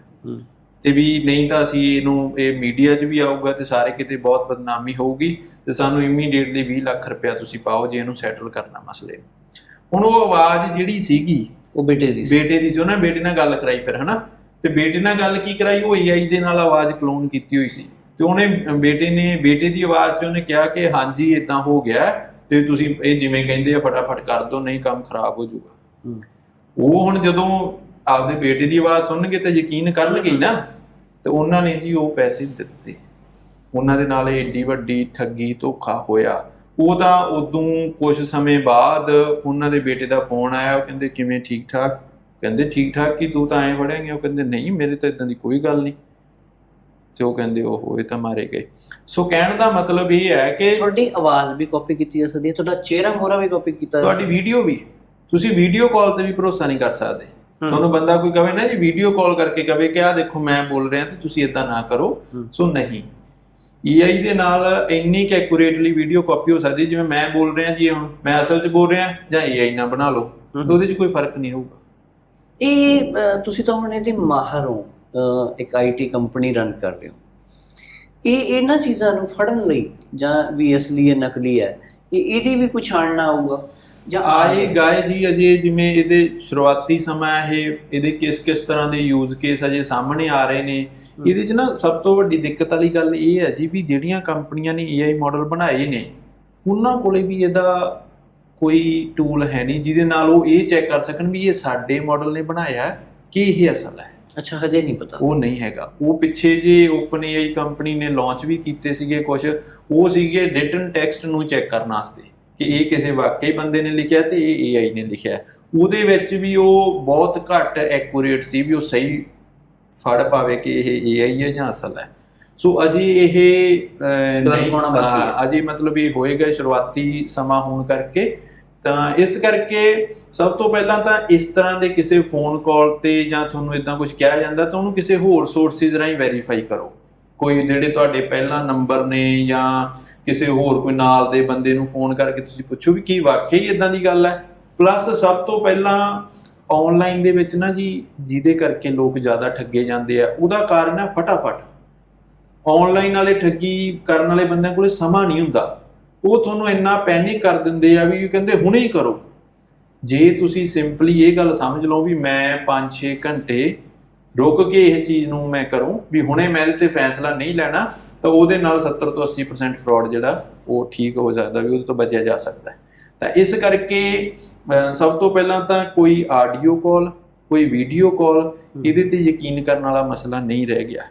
ਤੇ ਵੀ ਨਹੀਂ ਤਾਂ ਅਸੀਂ ਇਹਨੂੰ ਇਹ ਮੀਡੀਆ 'ਚ ਵੀ ਆਊਗਾ ਤੇ ਸਾਰੇ ਕਿਤੇ ਬਹੁਤ ਬਦਨਾਮੀ ਹੋਊਗੀ ਤੇ ਸਾਨੂੰ ਇਮੀਡੀਏਟਲੀ 20 ਲੱਖ ਰੁਪਇਆ ਤੁਸੀਂ ਪਾਓ ਜੇ ਇਹਨੂੰ ਸੈਟਲ ਕਰਨਾ ਮਸਲੇ ਹੁਣ ਉਹ ਆਵਾਜ਼ ਜਿਹੜੀ ਸੀਗੀ ਉਹ ਬੇਟੇ ਦੀ ਸੀ। ਬੇਟੇ ਦੀ ਸੀ। ਉਹਨੇ ਬੇਟੇ ਨਾਲ ਗੱਲ ਕਰਾਈ ਫਿਰ ਹਨਾ? ਤੇ ਬੇਟੇ ਨਾਲ ਗੱਲ ਕੀ ਕਰਾਈ? ਉਹ AI ਦੇ ਨਾਲ ਆਵਾਜ਼ ਕਲੋਨ ਕੀਤੀ ਹੋਈ ਸੀ। ਤੇ ਉਹਨੇ ਬੇਟੇ ਨੇ ਬੇਟੇ ਦੀ ਆਵਾਜ਼ 'ਚ ਉਹਨੇ ਕਿਹਾ ਕਿ ਹਾਂਜੀ ਇਦਾਂ ਹੋ ਗਿਆ ਹੈ ਤੇ ਤੁਸੀਂ ਇਹ ਜਿਵੇਂ ਕਹਿੰਦੇ ਆ ਫਟਾਫਟ ਕਰ ਦਿਓ ਨਹੀਂ ਕੰਮ ਖਰਾਬ ਹੋ ਜਾਊਗਾ। ਹੂੰ। ਉਹ ਹੁਣ ਜਦੋਂ ਆਪਦੇ ਬੇਟੇ ਦੀ ਆਵਾਜ਼ ਸੁਣਨਗੇ ਤਾਂ ਯਕੀਨ ਕਰਨਗੇ ਹੀ ਨਾ। ਤੇ ਉਹਨਾਂ ਨੇ ਜੀ ਉਹ ਪੈਸੇ ਦਿੱਤੇ। ਉਹਨਾਂ ਦੇ ਨਾਲ ਇਹ ਏਡੀ ਵੱਡੀ ਠੱਗੀ ਧੋਖਾ ਹੋਇਆ। ਉਹ ਤਾਂ ਉਦੋਂ ਕੁਝ ਸਮੇਂ ਬਾਅਦ ਉਹਨਾਂ ਦੇ ਬੇਟੇ ਦਾ ਫੋਨ ਆਇਆ ਉਹ ਕਹਿੰਦੇ ਕਿਵੇਂ ਠੀਕ ਠਾਕ? ਕਹਿੰਦੇ ਠੀਕ ਠਾਕ ਕੀ ਤੂੰ ਤਾਂ ਐਂ ਫੜਿਆ ਗਿਆ ਉਹ ਕਹਿੰਦੇ ਨਹੀਂ ਮੇਰੇ ਤਾਂ ਇਦਾਂ ਦੀ ਕੋਈ ਗੱਲ ਨਹੀਂ। ਤੇ ਉਹ ਕਹਿੰਦੇ ਉਹ ਇਹ ਤਾਂ ਮਾਰੇ ਗਏ। ਸੋ ਕਹਿਣ ਦਾ ਮਤਲਬ ਇਹ ਹੈ ਕਿ ਤੁਹਾਡੀ ਆਵਾਜ਼ ਵੀ ਕਾਪੀ ਕੀਤੀ ਜਾ ਸਕਦੀ ਹੈ ਤੁਹਾਡਾ ਚਿਹਰਾ ਮੋਹਰਾ ਵੀ ਕਾਪੀ ਕੀਤਾ ਤੁਹਾਡੀ ਵੀਡੀਓ ਵੀ ਤੁਸੀਂ ਵੀਡੀਓ ਕਾਲ ਤੇ ਵੀ ਭਰੋਸਾ ਨਹੀਂ ਕਰ ਸਕਦੇ। ਤੁਹਾਨੂੰ ਬੰਦਾ ਕੋਈ ਕਵੇ ਨਾ ਜੀ ਵੀਡੀਓ ਕਾਲ ਕਰਕੇ ਕਵੇ ਕਿ ਆ ਦੇਖੋ ਮੈਂ ਬੋਲ ਰਿਹਾ ਤੇ ਤੁਸੀਂ ਇਦਾਂ ਨਾ ਕਰੋ। ਸੋ ਨਹੀਂ। AI ਦੇ ਨਾਲ ਇੰਨੀ ਕਿ ਐਕੂਰੇਟਲੀ ਵੀਡੀਓ ਕਾਪੀ ਹੋ ਸਕਦੀ ਜਿਵੇਂ ਮੈਂ ਬੋਲ ਰਿਹਾ ਜੀ ਹੁਣ ਮੈਂ ਅਸਲ 'ਚ ਬੋਲ ਰਿਹਾ ਜਾਂ AI ਨਾਲ ਬਣਾ ਲਓ। ਉਹਦੇ 'ਚ ਕੋਈ ਫ਼ਰਕ ਨਹੀਂ ਹੋਊਗਾ। ਇਹ ਤੁਸੀਂ ਤਾਂ ਹੁਣ ਇਹਦੇ ਮਾਹਰ ਹੋ ਇੱਕ ਆਈਟੀ ਕੰਪਨੀ ਰਨ ਕਰ ਰਹੇ ਹੋ। ਇਹ ਇਹਨਾਂ ਚੀਜ਼ਾਂ ਨੂੰ ਫੜਨ ਲਈ ਜਾਂ ਵੀ ਅਸਲੀ ਹੈ ਨਕਲੀ ਹੈ ਇਹ ਇਹਦੀ ਵੀ ਕੁਛ ਛਾਣਨਾ ਆਊਗਾ। ਜਾਂ ਆਏ ਗਾਏ ਜੀ ਅਜੇ ਜਿਵੇਂ ਇਹਦੇ ਸ਼ੁਰੂਆਤੀ ਸਮਾਂ ਇਹ ਇਹਦੇ ਕਿਸ ਕਿਸ ਤਰ੍ਹਾਂ ਦੇ ਯੂਜ਼ ਕੇਸ ਅਜੇ ਸਾਹਮਣੇ ਆ ਰਹੇ ਨੇ। ਇਹਦੇ 'ਚ ਨਾ ਸਭ ਤੋਂ ਵੱਡੀ ਦਿੱਕਤ ਵਾਲੀ ਗੱਲ ਇਹ ਹੈ ਜੀ ਵੀ ਜਿਹੜੀਆਂ ਕੰਪਨੀਆਂ ਨੇ AI ਮਾਡਲ ਬਣਾਏ ਨੇ ਉਹਨਾਂ ਕੋਲੇ ਵੀ ਇਹਦਾ ਕੋਈ ਟੂਲ ਹੈ ਨਹੀਂ ਜਿਹਦੇ ਨਾਲ ਉਹ ਇਹ ਚੈੱਕ ਕਰ ਸਕਣ ਵੀ ਇਹ ਸਾਡੇ ਮਾਡਲ ਨੇ ਬਣਾਇਆ ਕਿ ਇਹ ਅਸਲ ਹੈ। ਅੱਛਾ ਹਜੇ ਨਹੀਂ ਪਤਾ। ਉਹ ਨਹੀਂ ਹੈਗਾ। ਉਹ ਪਿੱਛੇ ਜੇ OpenAI ਕੰਪਨੀ ਨੇ ਲਾਂਚ ਵੀ ਕੀਤੇ ਸੀਗੇ ਕੁਝ ਉਹ ਸੀਗੇ ਰਿਟਨ ਟੈਕਸਟ ਨੂੰ ਚੈੱਕ ਕਰਨ ਵਾਸਤੇ। ਕਿ ਇਹ ਕਿਸੇ ਵਾਕਈ ਬੰਦੇ ਨੇ ਲਿਖਿਆ ਤੇ ਇਹ AI ਨੇ ਲਿਖਿਆ। ਉਹਦੇ ਵਿੱਚ ਵੀ ਉਹ ਬਹੁਤ ਘੱਟ ਐਕੂਰੇਟ ਸੀ ਵੀ ਉਹ ਸਹੀ ਫੜ ਪਾਵੇ ਕਿ ਇਹ AI ਹੈ ਜਾਂ ਅਸਲ ਹੈ ਸੋ ਅਜੇ ਇਹ ਨਹੀਂ ਹੋਣਾ ਬਾਕੀ ਹੈ। ਹਾਂ, ਅਜੇ ਮਤਲਬ ਇਹ ਹੋਏਗਾ ਸ਼ੁਰੂਆਤੀ ਸਮਾਂ ਹੋਣ ਕਰਕੇ ਤਾਂ ਇਸ ਕਰਕੇ ਸਭ ਤੋਂ ਪਹਿਲਾਂ ਤਾਂ ਇਸ ਤਰ੍ਹਾਂ ਦੇ ਕਿਸੇ ਫੋਨ ਕਾਲ ਤੇ ਜਾਂ ਤੁਹਾਨੂੰ ਇਦਾਂ ਕੁਝ ਕਿਹਾ ਜਾਂਦਾ ਤਾਂ ਉਹਨੂੰ ਕਿਸੇ ਹੋਰ ਸੋਰਸਿਸ ਰਾਹੀਂ ਵੈਰੀਫਾਈ ਕਰੋ ਕੋਈ ਜਿਹੜੇ ਤੁਹਾਡੇ ਪਹਿਲਾਂ ਨੰਬਰ ਨੇ ਜਾਂ ਕਿਸੇ ਹੋਰ ਕੋਈ ਨਾਲ ਦੇ ਬੰਦੇ ਨੂੰ ਫੋਨ ਕਰਕੇ ਤੁਸੀਂ ਪੁੱਛੋ ਵੀ ਕੀ ਵਾਕਈ ਇਦਾਂ ਦੀ ਗੱਲ ਹੈ? ਪਲੱਸ ਸਭ ਤੋਂ ਪਹਿਲਾਂ ਆਨਲਾਈਨ ਦੇ ਵਿੱਚ ਨਾ ਜੀ, ਜਿਹਦੇ ਕਰਕੇ ਲੋਕ ਜ਼ਿਆਦਾ ਠੱਗੇ ਜਾਂਦੇ ਆ, ਉਹਦਾ ਕਾਰਨ ਹੈ ਫਟਾਫਟ। ਆਨਲਾਈਨ ਵਾਲੇ ਠੱਗੀ ਕਰਨ ਵਾਲੇ ਬੰਦਿਆਂ ਕੋਲੇ ਸਮਾਂ ਨਹੀਂ ਹੁੰਦਾ। ਉਹ ਤੁਹਾਨੂੰ ਇੰਨਾ ਪੈਨਿਕ ਕਰ ਦਿੰਦੇ ਆ ਵੀ ਕਹਿੰਦੇ ਹੁਣੇ ਹੀ ਕਰੋ। ਜੇ ਤੁਸੀਂ ਸਿੰਪਲੀ ਇਹ ਗੱਲ ਸਮਝ ਲਓ ਵੀ ਮੈਂ 5-6 ਘੰਟੇ ਰੁਕ ਕੇ ਇਹ ਚੀਜ਼ ਨੂੰ ਮੈਂ ਕਰੂੰ, ਵੀ ਹੁਣੇ ਮੈਂ ਇਹਦੇ ਤੇ ਫੈਸਲਾ ਨਹੀਂ ਲੈਣਾ ਤਾਂ ਉਹਦੇ ਨਾਲ 70 ਤੋਂ 80% ਫਰਾਡ ਜਿਹੜਾ ਉਹ ਠੀਕ ਹੋ ਸਕਦਾ ਵੀ ਉਹਦੇ ਤੋਂ ਬਚਿਆ ਜਾ ਸਕਦਾ ਹੈ। ਤਾਂ ਇਸ ਕਰਕੇ ਸਭ ਤੋਂ ਪਹਿਲਾਂ ਤਾਂ ਕੋਈ ਆਡੀਓ ਕਾਲ ਕੋਈ ਵੀਡੀਓ ਕਾਲ ਇਹਦੇ ਤੇ ਯਕੀਨ ਕਰਨ ਵਾਲਾ ਮਸਲਾ ਨਹੀਂ ਰਹਿ ਗਿਆ।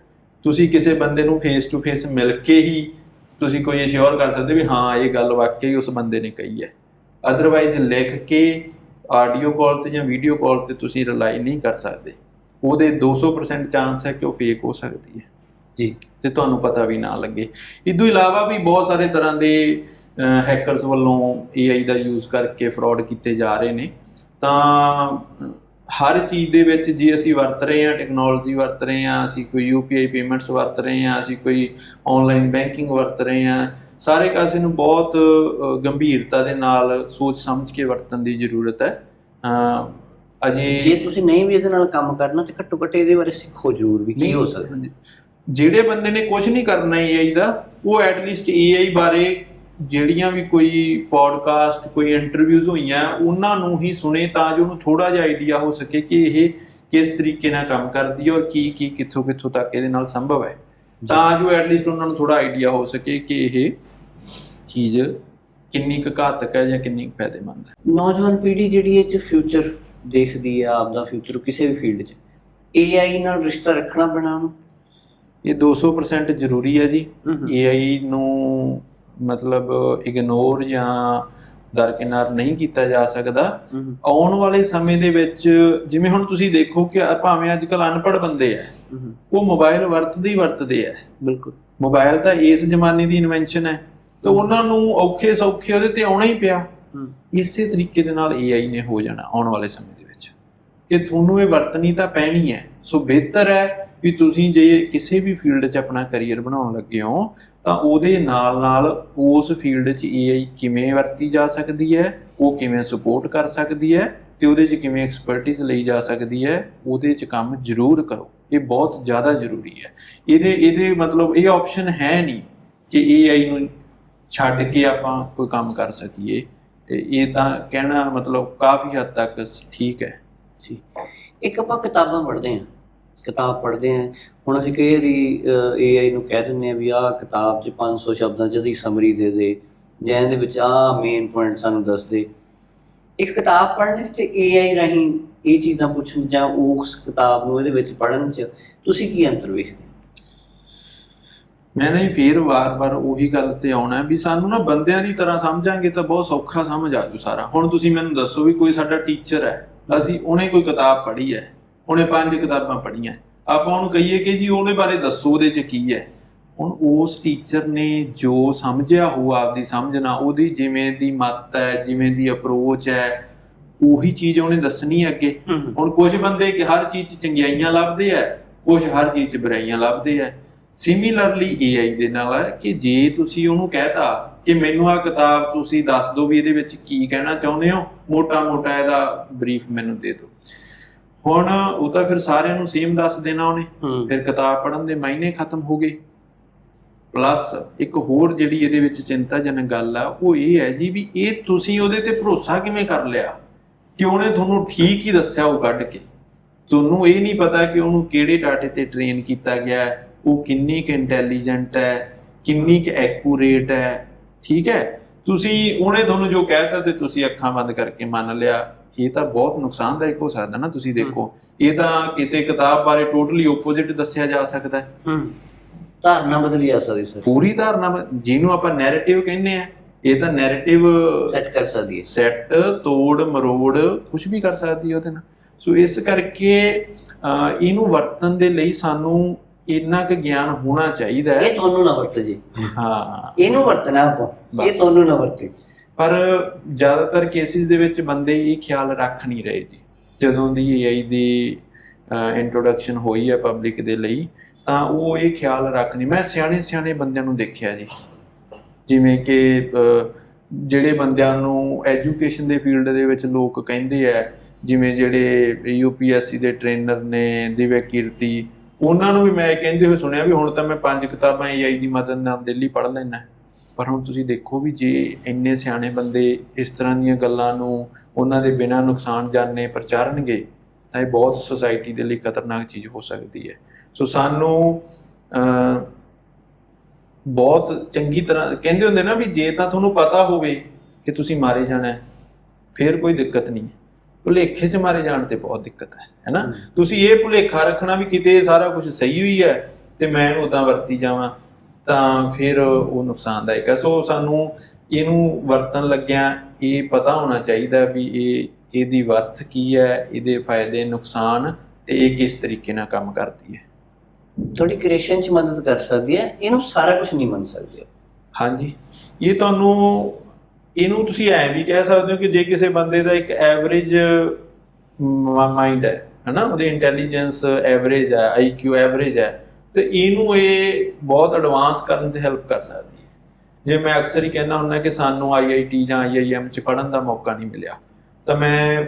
ਤੁਸੀਂ ਕਿਸੇ ਬੰਦੇ ਨੂੰ ਫੇਸ ਟੂ ਫੇਸ ਮਿਲ ਕੇ ਹੀ ਤੁਸੀਂ ਕੋਈ ਅਸ਼ੋਰ ਕਰ ਸਕਦੇ ਵੀ ਹਾਂ ਇਹ ਗੱਲ ਵਾਕਈ ਉਸ ਬੰਦੇ ਨੇ ਕਹੀ ਹੈ। ਅਦਰਵਾਈਜ਼ ਲਿਖ ਕੇ ਆਡੀਓ ਕਾਲ ਤੇ ਜਾਂ ਵੀਡੀਓ ਕਾਲ ਤੇ ਤੁਸੀਂ ਰਿਲਾਈ ਨਹੀਂ ਕਰ ਸਕਦੇ। ਉਹਦੇ 200% ਚਾਂਸ ਹੈ ਕਿ ਉਹ ਫੇਕ ਹੋ ਸਕਦੀ ਹੈ। ਜੀ। ਤੇ ਤੁਹਾਨੂੰ ਪਤਾ ਵੀ ਨਾ ਲੱਗੇ। ਇਸ ਤੋਂ ਇਲਾਵਾ ਵੀ ਬਹੁਤ ਸਾਰੇ ਤਰ੍ਹਾਂ ਦੇ ਹੈਕਰਸ ਵੱਲੋਂ AI ਦਾ ਯੂਜ਼ ਕਰਕੇ ਫਰਾਡ ਕੀਤੇ ਜਾ ਰਹੇ ਨੇ। ਤਾਂ ਹਰ ਚੀਜ਼ ਦੇ ਵਿੱਚ ਜੇ ਅਸੀਂ ਵਰਤ ਰਹੇ ਹਾਂ ਟੈਕਨੋਲੋਜੀ ਵਰਤ ਰਹੇ ਹਾਂ ਅਸੀਂ ਕੋਈ UPI ਪੇਮੈਂਟਸ ਵਰਤ ਰਹੇ ਹਾਂ ਅਸੀਂ ਕੋਈ ਆਨਲਾਈਨ ਬੈਂਕਿੰਗ ਵਰਤ ਰਹੇ ਹਾਂ ਸਾਰੇ ਕਾਸੇ ਨੂੰ ਬਹੁਤ ਗੰਭੀਰਤਾ ਦੇ ਨਾਲ ਸੋਚ ਸਮਝ ਕੇ ਵਰਤਣ ਦੀ ਜ਼ਰੂਰਤ ਹੈ। ਅਹ, ਜੇ ਅਜੇ ਤੁਸੀਂ ਨਹੀਂ ਵੀ ਇਹਦੇ ਨਾਲ ਕੰਮ ਕਰਨਾ ਤੇ ਘੱਟੋ ਘੱਟ ਇਹਦੇ ਬਾਰੇ ਸਿੱਖੋ ਜ਼ਰੂਰ ਵੀ ਕੀ ਹੋ ਸਕਦਾ। ਜਿਹੜੇ ਬੰਦੇ ਨੇ ਕੁਝ ਨਹੀਂ ਕਰਨਾ AI ਦਾ ਉਹ ਐਟਲੀਸਟ AI ਬਾਰੇ ਜਿਹੜੀਆਂ ਵੀ ਕੋਈ ਪੋਡਕਾਸਟ ਕੋਈ ਇੰਟਰਵਿਊਜ਼ ਹੋਈਆਂ ਉਹਨਾਂ ਨੂੰ ਹੀ ਸੁਣੇ ਤਾਂ ਜੋ ਉਹਨੂੰ ਥੋੜਾ ਜਿਹਾ ਆਈਡੀਆ ਹੋ ਸਕੇ ਕਿ ਇਹ ਕਿਸ ਤਰੀਕੇ ਨਾਲ ਕੰਮ ਕਰਦੀ ਹੈ ਔਰ ਕੀ ਕੀ ਕਿੱਥੋਂ ਕਿੱਥੋਂ ਤੱਕ ਇਹਦੇ ਨਾਲ ਸੰਭਵ ਹੈ। ਤਾਂ ਜੋ ਐਟਲੀਸਟ ਉਹਨਾਂ ਨੂੰ ਥੋੜਾ ਆਈਡੀਆ ਹੋ ਸਕੇ ਕਿ ਇਹ ਚੀਜ਼ ਕਿੰਨੀ ਕੁ ਘਾਤਕ ਹੈ ਜਾਂ ਕਿੰਨੀ ਫਾਇਦੇਮੰਦ ਹੈ। ਨੌਜਵਾਨ ਪੀੜ੍ਹੀ ਜਿਹੜੀ ਇਹ ਚ ਫਿਊਚਰ ਦੇਖਦੀ ਹੈ ਆਪਦਾ ਫਿਊਚਰ ਕਿਸੇ ਵੀ ਫੀਲਡ 'ਚ AI ਨਾਲ ਰਿਸ਼ਤਾ ਰੱਖਣਾ ਪੈਣਾ ਉਹਨੂੰ ਇਹ 200% ਜ਼ਰੂਰੀ ਹੈ ਜੀ। AI ਨੂੰ ਮਤਲਬ ਇਗਨੋਰ ਜਾਂ ਦਰਕਿਨਾਰ ਨਹੀਂ ਕੀਤਾ ਜਾ ਸਕਦਾ। ਆਉਣ ਵਾਲੇ ਸਮੇਂ ਦੇ ਵਿੱਚ ਜਿਵੇਂ ਹੁਣ ਤੁਸੀਂ ਦੇਖੋ ਕਿ ਭਾਵੇਂ ਅੱਜ ਕੱਲ ਅਨਪੜ੍ਹ ਬੰਦੇ ਆ ਉਹ ਮੋਬਾਈਲ ਵਰਤਦੇ ਹੀ ਵਰਤਦੇ ਆ। ਬਿਲਕੁਲ। ਮੋਬਾਈਲ ਤਾਂ ਇਸ ਜ਼ਮਾਨੇ ਦੀ ਇਨਵੈਂਸ਼ਨ ਹੈ। ਤਾਂ ਉਹਨਾਂ ਨੂੰ ਔਖੇ ਸੌਖੇ ਉਹਦੇ ਤੇ ਆਉਣਾ ਹੀ ਪਿਆ। ਇਸੇ ਤਰੀਕੇ ਦੇ ਨਾਲ AI ਨੇ ਹੋ ਜਾਣਾ ਆਉਣ ਵਾਲੇ ਸਮੇਂ ਕਿ ਤੁਹਾਨੂੰ ਇਹ ਵਰਤਣੀ ਤਾਂ ਪੈਣੀ ਹੈ। ਸੋ ਬਿਹਤਰ ਹੈ ਵੀ ਤੁਸੀਂ ਜੇ ਕਿਸੇ ਵੀ ਫੀਲਡ 'ਚ ਆਪਣਾ ਕੈਰੀਅਰ ਬਣਾਉਣ ਲੱਗੇ ਹੋ, ਤਾਂ ਉਹਦੇ ਨਾਲ ਨਾਲ ਉਸ ਫੀਲਡ 'ਚ AI ਕਿਵੇਂ ਵਰਤੀ ਜਾ ਸਕਦੀ ਹੈ, ਉਹ ਕਿਵੇਂ ਸਪੋਰਟ ਕਰ ਸਕਦੀ ਹੈ ਤੇ ਉਹਦੇ 'ਚ ਕਿਵੇਂ ਐਕਸਪਰਟਿਜ਼ ਲਈ ਜਾ ਸਕਦੀ ਹੈ, ਉਹਦੇ 'ਚ ਕੰਮ ਜ਼ਰੂਰ ਕਰੋ। ਇਹ ਬਹੁਤ ਜ਼ਿਆਦਾ ਜ਼ਰੂਰੀ ਹੈ। ਇਹਦੇ ਇਹਦੇ ਮਤਲਬ ਇਹ ਆਪਸ਼ਨ ਹੈ ਨਹੀਂ ਕਿ AI ਨੂੰ ਛੱਡ ਕੇ ਆਪਾਂ ਕੋਈ ਕੰਮ ਕਰ ਸਕੀਏ। ਇਹ ਤਾਂ ਕਹਿਣਾ ਮਤਲਬ ਕਾਫੀ ਹੱਦ ਤੱਕ ਠੀਕ ਹੈ। ਜੀ। ਇੱਕ ਆਪਾਂ ਕਿਤਾਬਾਂ ਪੜ੍ਹਦੇ ਹਾਂ। ਕਿਤਾਬ ਪੜ੍ਹਦੇ ਹਾਂ। ਹੁਣ ਅਸੀਂ ਕਈ ਵਾਰੀ AI ਨੂੰ ਕਹਿ ਦਿੰਦੇ ਹਾਂ ਵੀ ਆਹ ਕਿਤਾਬ 'ਚ 500 ਸ਼ਬਦਾਂ 'ਚ ਦੀ ਸਮਰੀ ਦੇ ਦੇ ਜਾਂ ਇਹਦੇ ਵਿੱਚ ਆਹ ਮੇਨ ਪੁਆਇੰਟ ਸਾਨੂੰ ਦੱਸ ਦੇ। ਇੱਕ ਕਿਤਾਬ ਪੜ੍ਹਨ 'ਚ ਤੇ AI ਰਾਹੀਂ ਇਹ ਚੀਜ਼ਾਂ ਪੁੱਛਣ ਜਾਂ ਉਸ ਕਿਤਾਬ ਨੂੰ ਇਹਦੇ ਵਿੱਚ ਪੜ੍ਹਨ 'ਚ ਤੁਸੀਂ ਕੀ ਅੰਤਰ ਵੇਖਦੇ ਮੈਂ ਨਹੀਂ, ਫੇਰ ਵਾਰ-ਵਾਰ ਉਹੀ ਗੱਲ ਤੇ ਆਉਣਾ ਵੀ ਸਾਨੂੰ ਨਾ ਬੰਦਿਆਂ ਦੀ ਤਰ੍ਹਾਂ ਸਮਝਾਂਗੇ ਤਾਂ ਬਹੁਤ ਸੌਖਾ ਸਮਝ ਆ ਜੂ ਸਾਰਾ। ਹੁਣ ਤੁਸੀਂ ਮੈਨੂੰ ਦੱਸੋ ਵੀ ਕੋਈ ਸਾਡਾ ਟੀਚਰ ਹੈ ਅਸੀਂ ਉਹਨੇ ਕੋਈ ਕਿਤਾਬ ਪੜ੍ਹੀ ਹੈ ਉਹਨੇ ਪੰਜ ਕਿਤਾਬਾਂ ਪੜ੍ਹੀਆਂ ਆਪਾਂ ਉਹਨੂੰ ਕਹੀਏ ਕਿ ਜੀ ਉਹਦੇ ਬਾਰੇ ਦੱਸੋ ਉਹਦੇ 'ਚ ਕੀ ਹੈ? ਹੁਣ ਉਸ ਟੀਚਰ ਨੇ ਜੋ ਸਮਝਿਆ ਹੋ ਆਪਦੀ ਸਮਝ ਨਾਲ ਉਹਦੀ ਜਿਵੇਂ ਦੀ ਮੱਤ ਹੈ ਜਿਵੇਂ ਦੀ ਅਪਰੋਚ ਹੈ ਉਹੀ ਚੀਜ਼ ਉਹਨੇ ਦੱਸਣੀ ਹੈ ਅੱਗੇ। ਹੁਣ ਕੁਝ ਬੰਦੇ ਕਿ ਹਰ ਚੀਜ਼ 'ਚ ਚੰਗਿਆਈਆਂ ਲੱਭਦੇ ਆ ਕੁਝ ਹਰ ਚੀਜ਼ 'ਚ ਬੁਰਾਈਆਂ ਲੱਭਦੇ ਆ ਸਿਮਿਲਰਲੀ AI ਦੇ ਨਾਲ ਹੈ ਕਿ ਜੇ ਤੁਸੀਂ ਉਹਨੂੰ ਕਹਿਤਾ ਕਿ ਮੈਨੂੰ ਆ ਕਿਤਾਬ ਤੁਸੀਂ ਦੱਸ ਦਿਓ ਵੀ ਇਹਦੇ ਵਿੱਚ ਕੀ ਕਹਿਣਾ ਚਾਹੁੰਦੇ ਹੋ। ਮੋਟਾ-ਮੋਟਾ ਇਹਦਾ ਬਰੀਫ ਮੈਨੂੰ ਦੇ ਦਿਓ। ਹੁਣ ਉਹ ਤਾਂ ਫਿਰ ਸਾਰਿਆਂ ਨੂੰ ਸੇਮ ਦੱਸ ਦੇਣਾ ਉਹਨੇ। ਫਿਰ ਕਿਤਾਬ ਪੜ੍ਹਨ ਦੇ ਮਾਇਨੇ ਖਤਮ ਹੋ ਗਏ। ਪਲੱਸ ਇੱਕ ਹੋਰ ਜਿਹੜੀ ਇਹਦੇ ਵਿੱਚ ਚਿੰਤਾਜਨਕ ਗੱਲ ਆ ਉਹ ਇਹ ਹੈ ਜੀ ਵੀ ਇਹ ਤੁਸੀਂ ਉਹਦੇ ਤੇ ਭਰੋਸਾ ਕਿਵੇਂ ਕਰ ਲਿਆ? ਕਿ ਉਹਨੇ ਤੁਹਾਨੂੰ ਠੀਕ ਹੀ ਦੱਸਿਆ ਉਹ ਕੱਢ ਕੇ? ਤੁਹਾਨੂੰ ਇਹ ਨਹੀਂ ਪਤਾ ਕਿ ਉਹਨੂੰ ਕਿਹੜੇ ਡਾਟੇ ਤੇ ਟ੍ਰੇਨ ਕੀਤਾ ਗਿਆ ਹੈ ਉਹ ਕਿੰਨੀ ਕੁ ਇੰਟੈਲੀਜੈਂਟ ਹੈ ਕਿੰਨੀ ਕੁ ਐਕੂਰੇਟ ਹੈ ਠੀਕ ਹੈ? ਤੁਸੀਂ ਉਹਨੇ ਤੁਹਾਨੂੰ ਜੋ ਕਹਿਤਾ ਤੇ ਤੁਸੀਂ ਅੱਖਾਂ ਬੰਦ ਕਰਕੇ ਮੰਨ ਲਿਆ। ਇਹ ਤਾਂ ਬਹੁਤ ਨੁਕਸਾਨਦਾਇਕ ਹੋ ਸਕਦਾ ਨਾ ਤੁਸੀਂ ਦੇਖੋ। ਇਹ ਤਾਂ ਕਿਸੇ ਕਿਤਾਬ ਬਾਰੇ ਟੋਟਲੀ ਆਪੋਜ਼ਿਟ ਦੱਸਿਆ ਜਾ ਸਕਦਾ ਹੈ। ਹੂੰ। ਧਾਰਨਾ ਬਦਲੀ ਆ ਸਕਦੀ ਸਰ। ਪੂਰੀ ਧਾਰਨਾ ਜਿਹਨੂੰ ਆਪਾਂ ਨੈਰੇਟਿਵ ਕਹਿੰਦੇ ਆ ਇਹ ਤਾਂ ਨੈਰੇਟਿਵ ਸੈੱਟ ਕਰ ਸਕਦੀ ਹੈ। ਸੈੱਟ ਤੋੜ ਮਰੋੜ ਕੁਝ ਵੀ ਕਰ ਸਕਦੀ ਹੈ ਉਹਦੇ ਨਾਲ। ਸੋ ਇਸ ਕਰਕੇ ਇਹਨੂੰ ਵਰਤਣ ਦੇ ਲਈ ਸਾਨੂੰ ਇੰਨਾ ਕੁ ਗਿਆਨ ਹੋਣਾ ਚਾਹੀਦਾ ਹੈ। ਇਹ ਤੁਹਾਨੂੰ ਨਾ ਵਰਤੇ ਜੀ। ਹਾਂ। ਇਹਨੂੰ ਵਰਤਣਾ ਆਪਾਂ। ਇਹ। ਤੁਹਾਨੂੰ ਨਾ ਵਰਤੇ। ਪਰ ਜ਼ਿਆਦਾਤਰ ਕੇਸਿਸ ਦੇ ਵਿੱਚ ਬੰਦੇ ਇਹ ਖਿਆਲ ਰੱਖ ਨਹੀਂ ਰਹੇ ਜੀ। ਜਦੋਂ ਦੀ AI ਦੀ ਇੰਟਰੋਡਕਸ਼ਨ ਹੋਈ ਹੈ ਪਬਲਿਕ ਦੇ ਲਈ ਤਾਂ ਉਹ ਇਹ ਖਿਆਲ ਰੱਖ ਨਹੀਂ। ਮੈਂ ਸਿਆਣੇ ਸਿਆਣੇ ਬੰਦਿਆਂ ਨੂੰ ਦੇਖਿਆ ਜੀ। ਜਿਵੇਂ ਕਿ ਜਿਹੜੇ ਬੰਦਿਆਂ ਨੂੰ ਐਜੂਕੇਸ਼ਨ ਦੇ ਫੀਲਡ ਦੇ ਵਿੱਚ ਲੋਕ ਕਹਿੰਦੇ ਆ ਜਿਵੇਂ ਜਿਹੜੇ UPSC ਦੇ ਟ੍ਰੇਨਰ ਨੇ ਦਿਵਿਆ ਕੀਰਤੀ ਉਹਨਾਂ ਨੂੰ ਵੀ ਮੈਂ ਇਹ ਕਹਿੰਦੇ ਹੋਏ ਸੁਣਿਆ ਵੀ ਹੁਣ ਤਾਂ ਮੈਂ ਪੰਜ ਕਿਤਾਬਾਂ AI ਦੀ ਮਦਦ ਨਾਲ ਡੇਲੀ ਪੜ੍ਹ ਲੈਣਾ ਪਰ ਹੁਣ ਤੁਸੀਂ ਦੇਖੋ ਵੀ ਜੇ ਇੰਨੇ ਸਿਆਣੇ ਬੰਦੇ ਇਸ ਤਰ੍ਹਾਂ ਦੀਆਂ ਗੱਲਾਂ ਨੂੰ ਉਹਨਾਂ ਦੇ ਬਿਨਾਂ ਨੁਕਸਾਨ ਜਾਣੇ ਪ੍ਰਚਾਰਨਗੇ, ਤਾਂ ਇਹ ਬਹੁਤ ਸੁਸਾਇਟੀ ਦੇ ਲਈ ਖਤਰਨਾਕ ਚੀਜ਼ ਹੋ ਸਕਦੀ ਹੈ। ਸੋ ਸਾਨੂੰ ਬਹੁਤ ਚੰਗੀ ਤਰ੍ਹਾਂ ਕਹਿੰਦੇ ਹੁੰਦੇ ਨਾ ਵੀ ਜੇ ਤਾਂ ਤੁਹਾਨੂੰ ਪਤਾ ਹੋਵੇ ਕਿ ਤੁਸੀਂ ਮਾਰੇ ਜਾਣਾ ਫਿਰ ਕੋਈ ਦਿੱਕਤ ਨਹੀਂ ਹੈ। ਭੁਲੇਖੇ 'ਚ ਮਾਰੇ ਜਾਣ ਤੇ ਬਹੁਤ ਦਿੱਕਤ ਹੈ ਹੈਨਾ ਤੁਸੀਂ ਇਹ ਭੁਲੇਖਾ ਰੱਖਣਾ ਵੀ ਕਿਤੇ ਸਾਰਾ ਕੁਝ ਸਹੀ ਹੋਈ ਹੈ ਤੇ ਮੈਂ ਇਹਨੂੰ ਉਦਾਂ ਵਰਤੀ ਜਾਵਾਂ ਤਾਂ ਫਿਰ ਉਹ ਨੁਕਸਾਨਦਾਇਕ ਹੈ। ਸੋ ਸਾਨੂੰ ਇਹਨੂੰ ਵਰਤਣ ਲੱਗਿਆਂ ਇਹ ਪਤਾ ਹੋਣਾ ਚਾਹੀਦਾ ਵੀ ਇਹ ਇਹਦੀ ਵਰਤ ਕੀ ਹੈ ਇਹਦੇ ਫਾਇਦੇ ਨੁਕਸਾਨ ਤੇ ਇਹ ਕਿਸ ਤਰੀਕੇ ਨਾਲ ਕੰਮ ਕਰਦੀ ਹੈ। ਤੁਹਾਡੀ ਕ੍ਰੀਏਸ਼ਨ ਚ ਮਦਦ ਕਰ ਸਕਦੀ ਹੈ ਇਹਨੂੰ ਸਾਰਾ ਕੁਝ ਨਹੀਂ ਮੰਨ ਸਕਦੇ। ਹਾਂਜੀ। ਇਹ ਤੁਹਾਨੂੰ ਇਹਨੂੰ ਤੁਸੀਂ ਐ ਵੀ ਕਹਿ ਸਕਦੇ ਹੋ ਕਿ ਜੇ ਕਿਸੇ ਬੰਦੇ ਦਾ ਇੱਕ ਐਵਰੇਜ ਮਾਈਂਡ ਹੈ, ਹਨਾ? ਉਹਦੀ ਇੰਟੈਲੀਜੈਂਸ ਐਵਰੇਜ ਹੈ ਆਈਕਿਊ ਐਵਰੇਜ ਹੈ, ਤੇ ਇਹਨੂੰ ਇਹ ਬਹੁਤ ਐਡਵਾਂਸ ਕਰਨ 'ਚ ਹੈਲਪ ਕਰ ਸਕਦੀ ਹੈ। ਜੇ ਮੈਂ ਅਕਸਰ ਹੀ ਕਹਿੰਦਾ ਹੁੰਦਾ ਕਿ ਸਾਨੂੰ ਆਈਆਈਟੀ ਜਾਂ ਆਈਆਈਐਮ 'ਚ ਪੜਨ ਦਾ ਮੌਕਾ ਨਹੀਂ ਮਿਲਿਆ, ਤਾਂ ਮੈਂ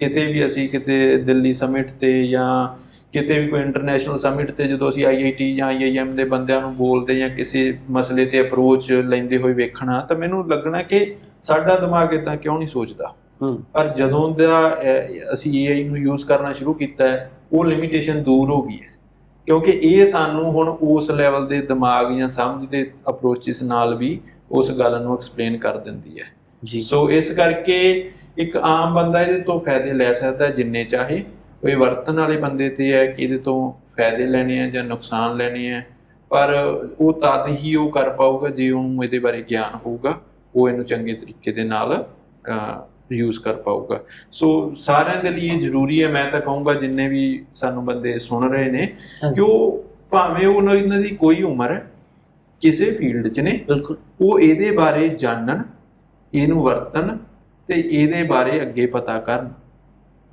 ਕਿਤੇ ਵੀ ਅਸੀਂ ਕਿਤੇ ਦਿੱਲੀ ਸਮਿਟ ਤੇ ਜਾਂ ਕਿਤੇ ਵੀ ਕੋਈ ਇੰਟਰਨੈਸ਼ਨਲ ਸਮਿਟ ਤੇ ਜਦੋਂ ਅਸੀਂ ਆਈਆਈਟੀ ਜਾਂ ਆਈਆਈਐਮ ਦੇ ਬੰਦਿਆਂ ਨੂੰ ਬੋਲਦੇ ਜਾਂ ਕਿਸੇ ਮਸਲੇ ਤੇ ਅਪਰੋਚ ਲੈਂਦੇ ਹੋਏ ਵੇਖਣਾ ਤਾਂ ਮੈਨੂੰ ਲੱਗਣਾ ਕਿ ਸਾਡਾ ਦਿਮਾਗ ਇਦਾਂ ਕਿਉਂ ਨਹੀਂ ਸੋਚਦਾ? ਪਰ ਜਦੋਂ ਦਾ ਅਸੀਂ AI ਨੂੰ ਯੂਜ਼ ਕਰਨਾ ਸ਼ੁਰੂ ਕੀਤਾ ਹੈ ਉਹ ਲਿਮਿਟੇਸ਼ਨ ਦੂਰ ਹੋ ਗਈ ਹੈ। ਕਿਉਂਕਿ ਇਹ ਸਾਨੂੰ ਹੁਣ ਉਸ ਲੈਵਲ ਦੇ ਦਿਮਾਗ ਜਾਂ ਸਮਝ ਦੇ ਅਪਰੋਚਸ ਨਾਲ ਵੀ ਉਸ ਗੱਲ ਨੂੰ ਐਕਸਪਲੇਨ ਕਰ ਦਿੰਦੀ ਹੈ। ਜੀ। ਸੋ ਇਸ ਕਰਕੇ ਇੱਕ ਆਮ ਬੰਦਾ ਇਹਦੇ ਤੋਂ ਫਾਇਦੇ ਲੈ ਸਕਦਾ ਜਿੰਨੇ ਚਾਹੇ। ਇਹ ਵਰਤਣ ਵਾਲੇ ਬੰਦੇ ਤੇ ਹੈ ਕਿ ਇਹਦੇ ਤੋਂ ਫਾਇਦੇ ਲੈਣੇ ਆ ਜਾਂ ਨੁਕਸਾਨ ਲੈਣੇ ਆ ਪਰ ਉਹ ਤਦ ਹੀ ਉਹ ਕਰ ਪਾਊਗਾ ਜੇ ਉਹਨੂੰ ਇਹਦੇ ਬਾਰੇ ਗਿਆਨ ਹੋਊਗਾ ਉਹ ਇਹਨੂੰ ਚੰਗੇ ਤਰੀਕੇ ਦੇ ਨਾਲ ਯੂਜ਼ ਕਰ ਪਾਊਗਾ। ਸੋ ਸਾਰਿਆਂ ਦੇ ਲਈ ਇਹ ਜ਼ਰੂਰੀ ਹੈ ਮੈਂ ਤਾਂ ਕਹੂੰਗਾ ਜਿੰਨੇ ਵੀ ਸਾਨੂੰ ਬੰਦੇ ਸੁਣ ਰਹੇ ਨੇ। ਕਿ ਉਹ ਭਾਵੇਂ ਉਹਨਾਂ ਦੀ ਕੋਈ ਉਮਰ ਹੈ ਕਿਸੇ ਫੀਲਡ 'ਚ ਨੇ ਬਿਲਕੁਲ। ਉਹ ਇਹਦੇ ਬਾਰੇ ਜਾਣਨ ਇਹਨੂੰ ਵਰਤਣ ਤੇ ਇਹਦੇ ਬਾਰੇ ਅੱਗੇ ਪਤਾ ਕਰਨ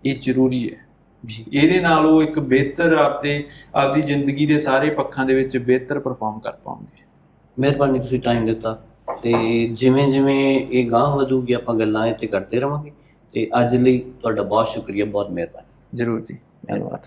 ਇਹ ਜ਼ਰੂਰੀ ਹੈ। ਜੀ। ਇਹਦੇ ਨਾਲ ਉਹ ਇੱਕ ਬਿਹਤਰ ਆਪਦੇ ਆਪਦੀ ਜ਼ਿੰਦਗੀ ਦੇ ਸਾਰੇ ਪੱਖਾਂ ਦੇ ਵਿੱਚ ਬਿਹਤਰ ਪਰਫਾਰਮ ਕਰ ਪਾਉਣਗੇ। ਮਿਹਰਬਾਨੀ ਤੁਸੀਂ ਟਾਈਮ ਦਿੱਤਾ ਤੇ ਜਿਵੇਂ ਜਿਵੇਂ ਇਹ ਗਾਂਹ ਵਧੂਗੀ ਆਪਾਂ ਗੱਲਾਂ ਤੇ ਕਰਦੇ ਰਵਾਂਗੇ ਤੇ ਅੱਜ ਲਈ ਤੁਹਾਡਾ ਬਹੁਤ ਸ਼ੁਕਰੀਆ ਬਹੁਤ ਮਿਹਰਬਾਨੀ। ਜ਼ਰੂਰ ਜੀ ਧੰਨਵਾਦ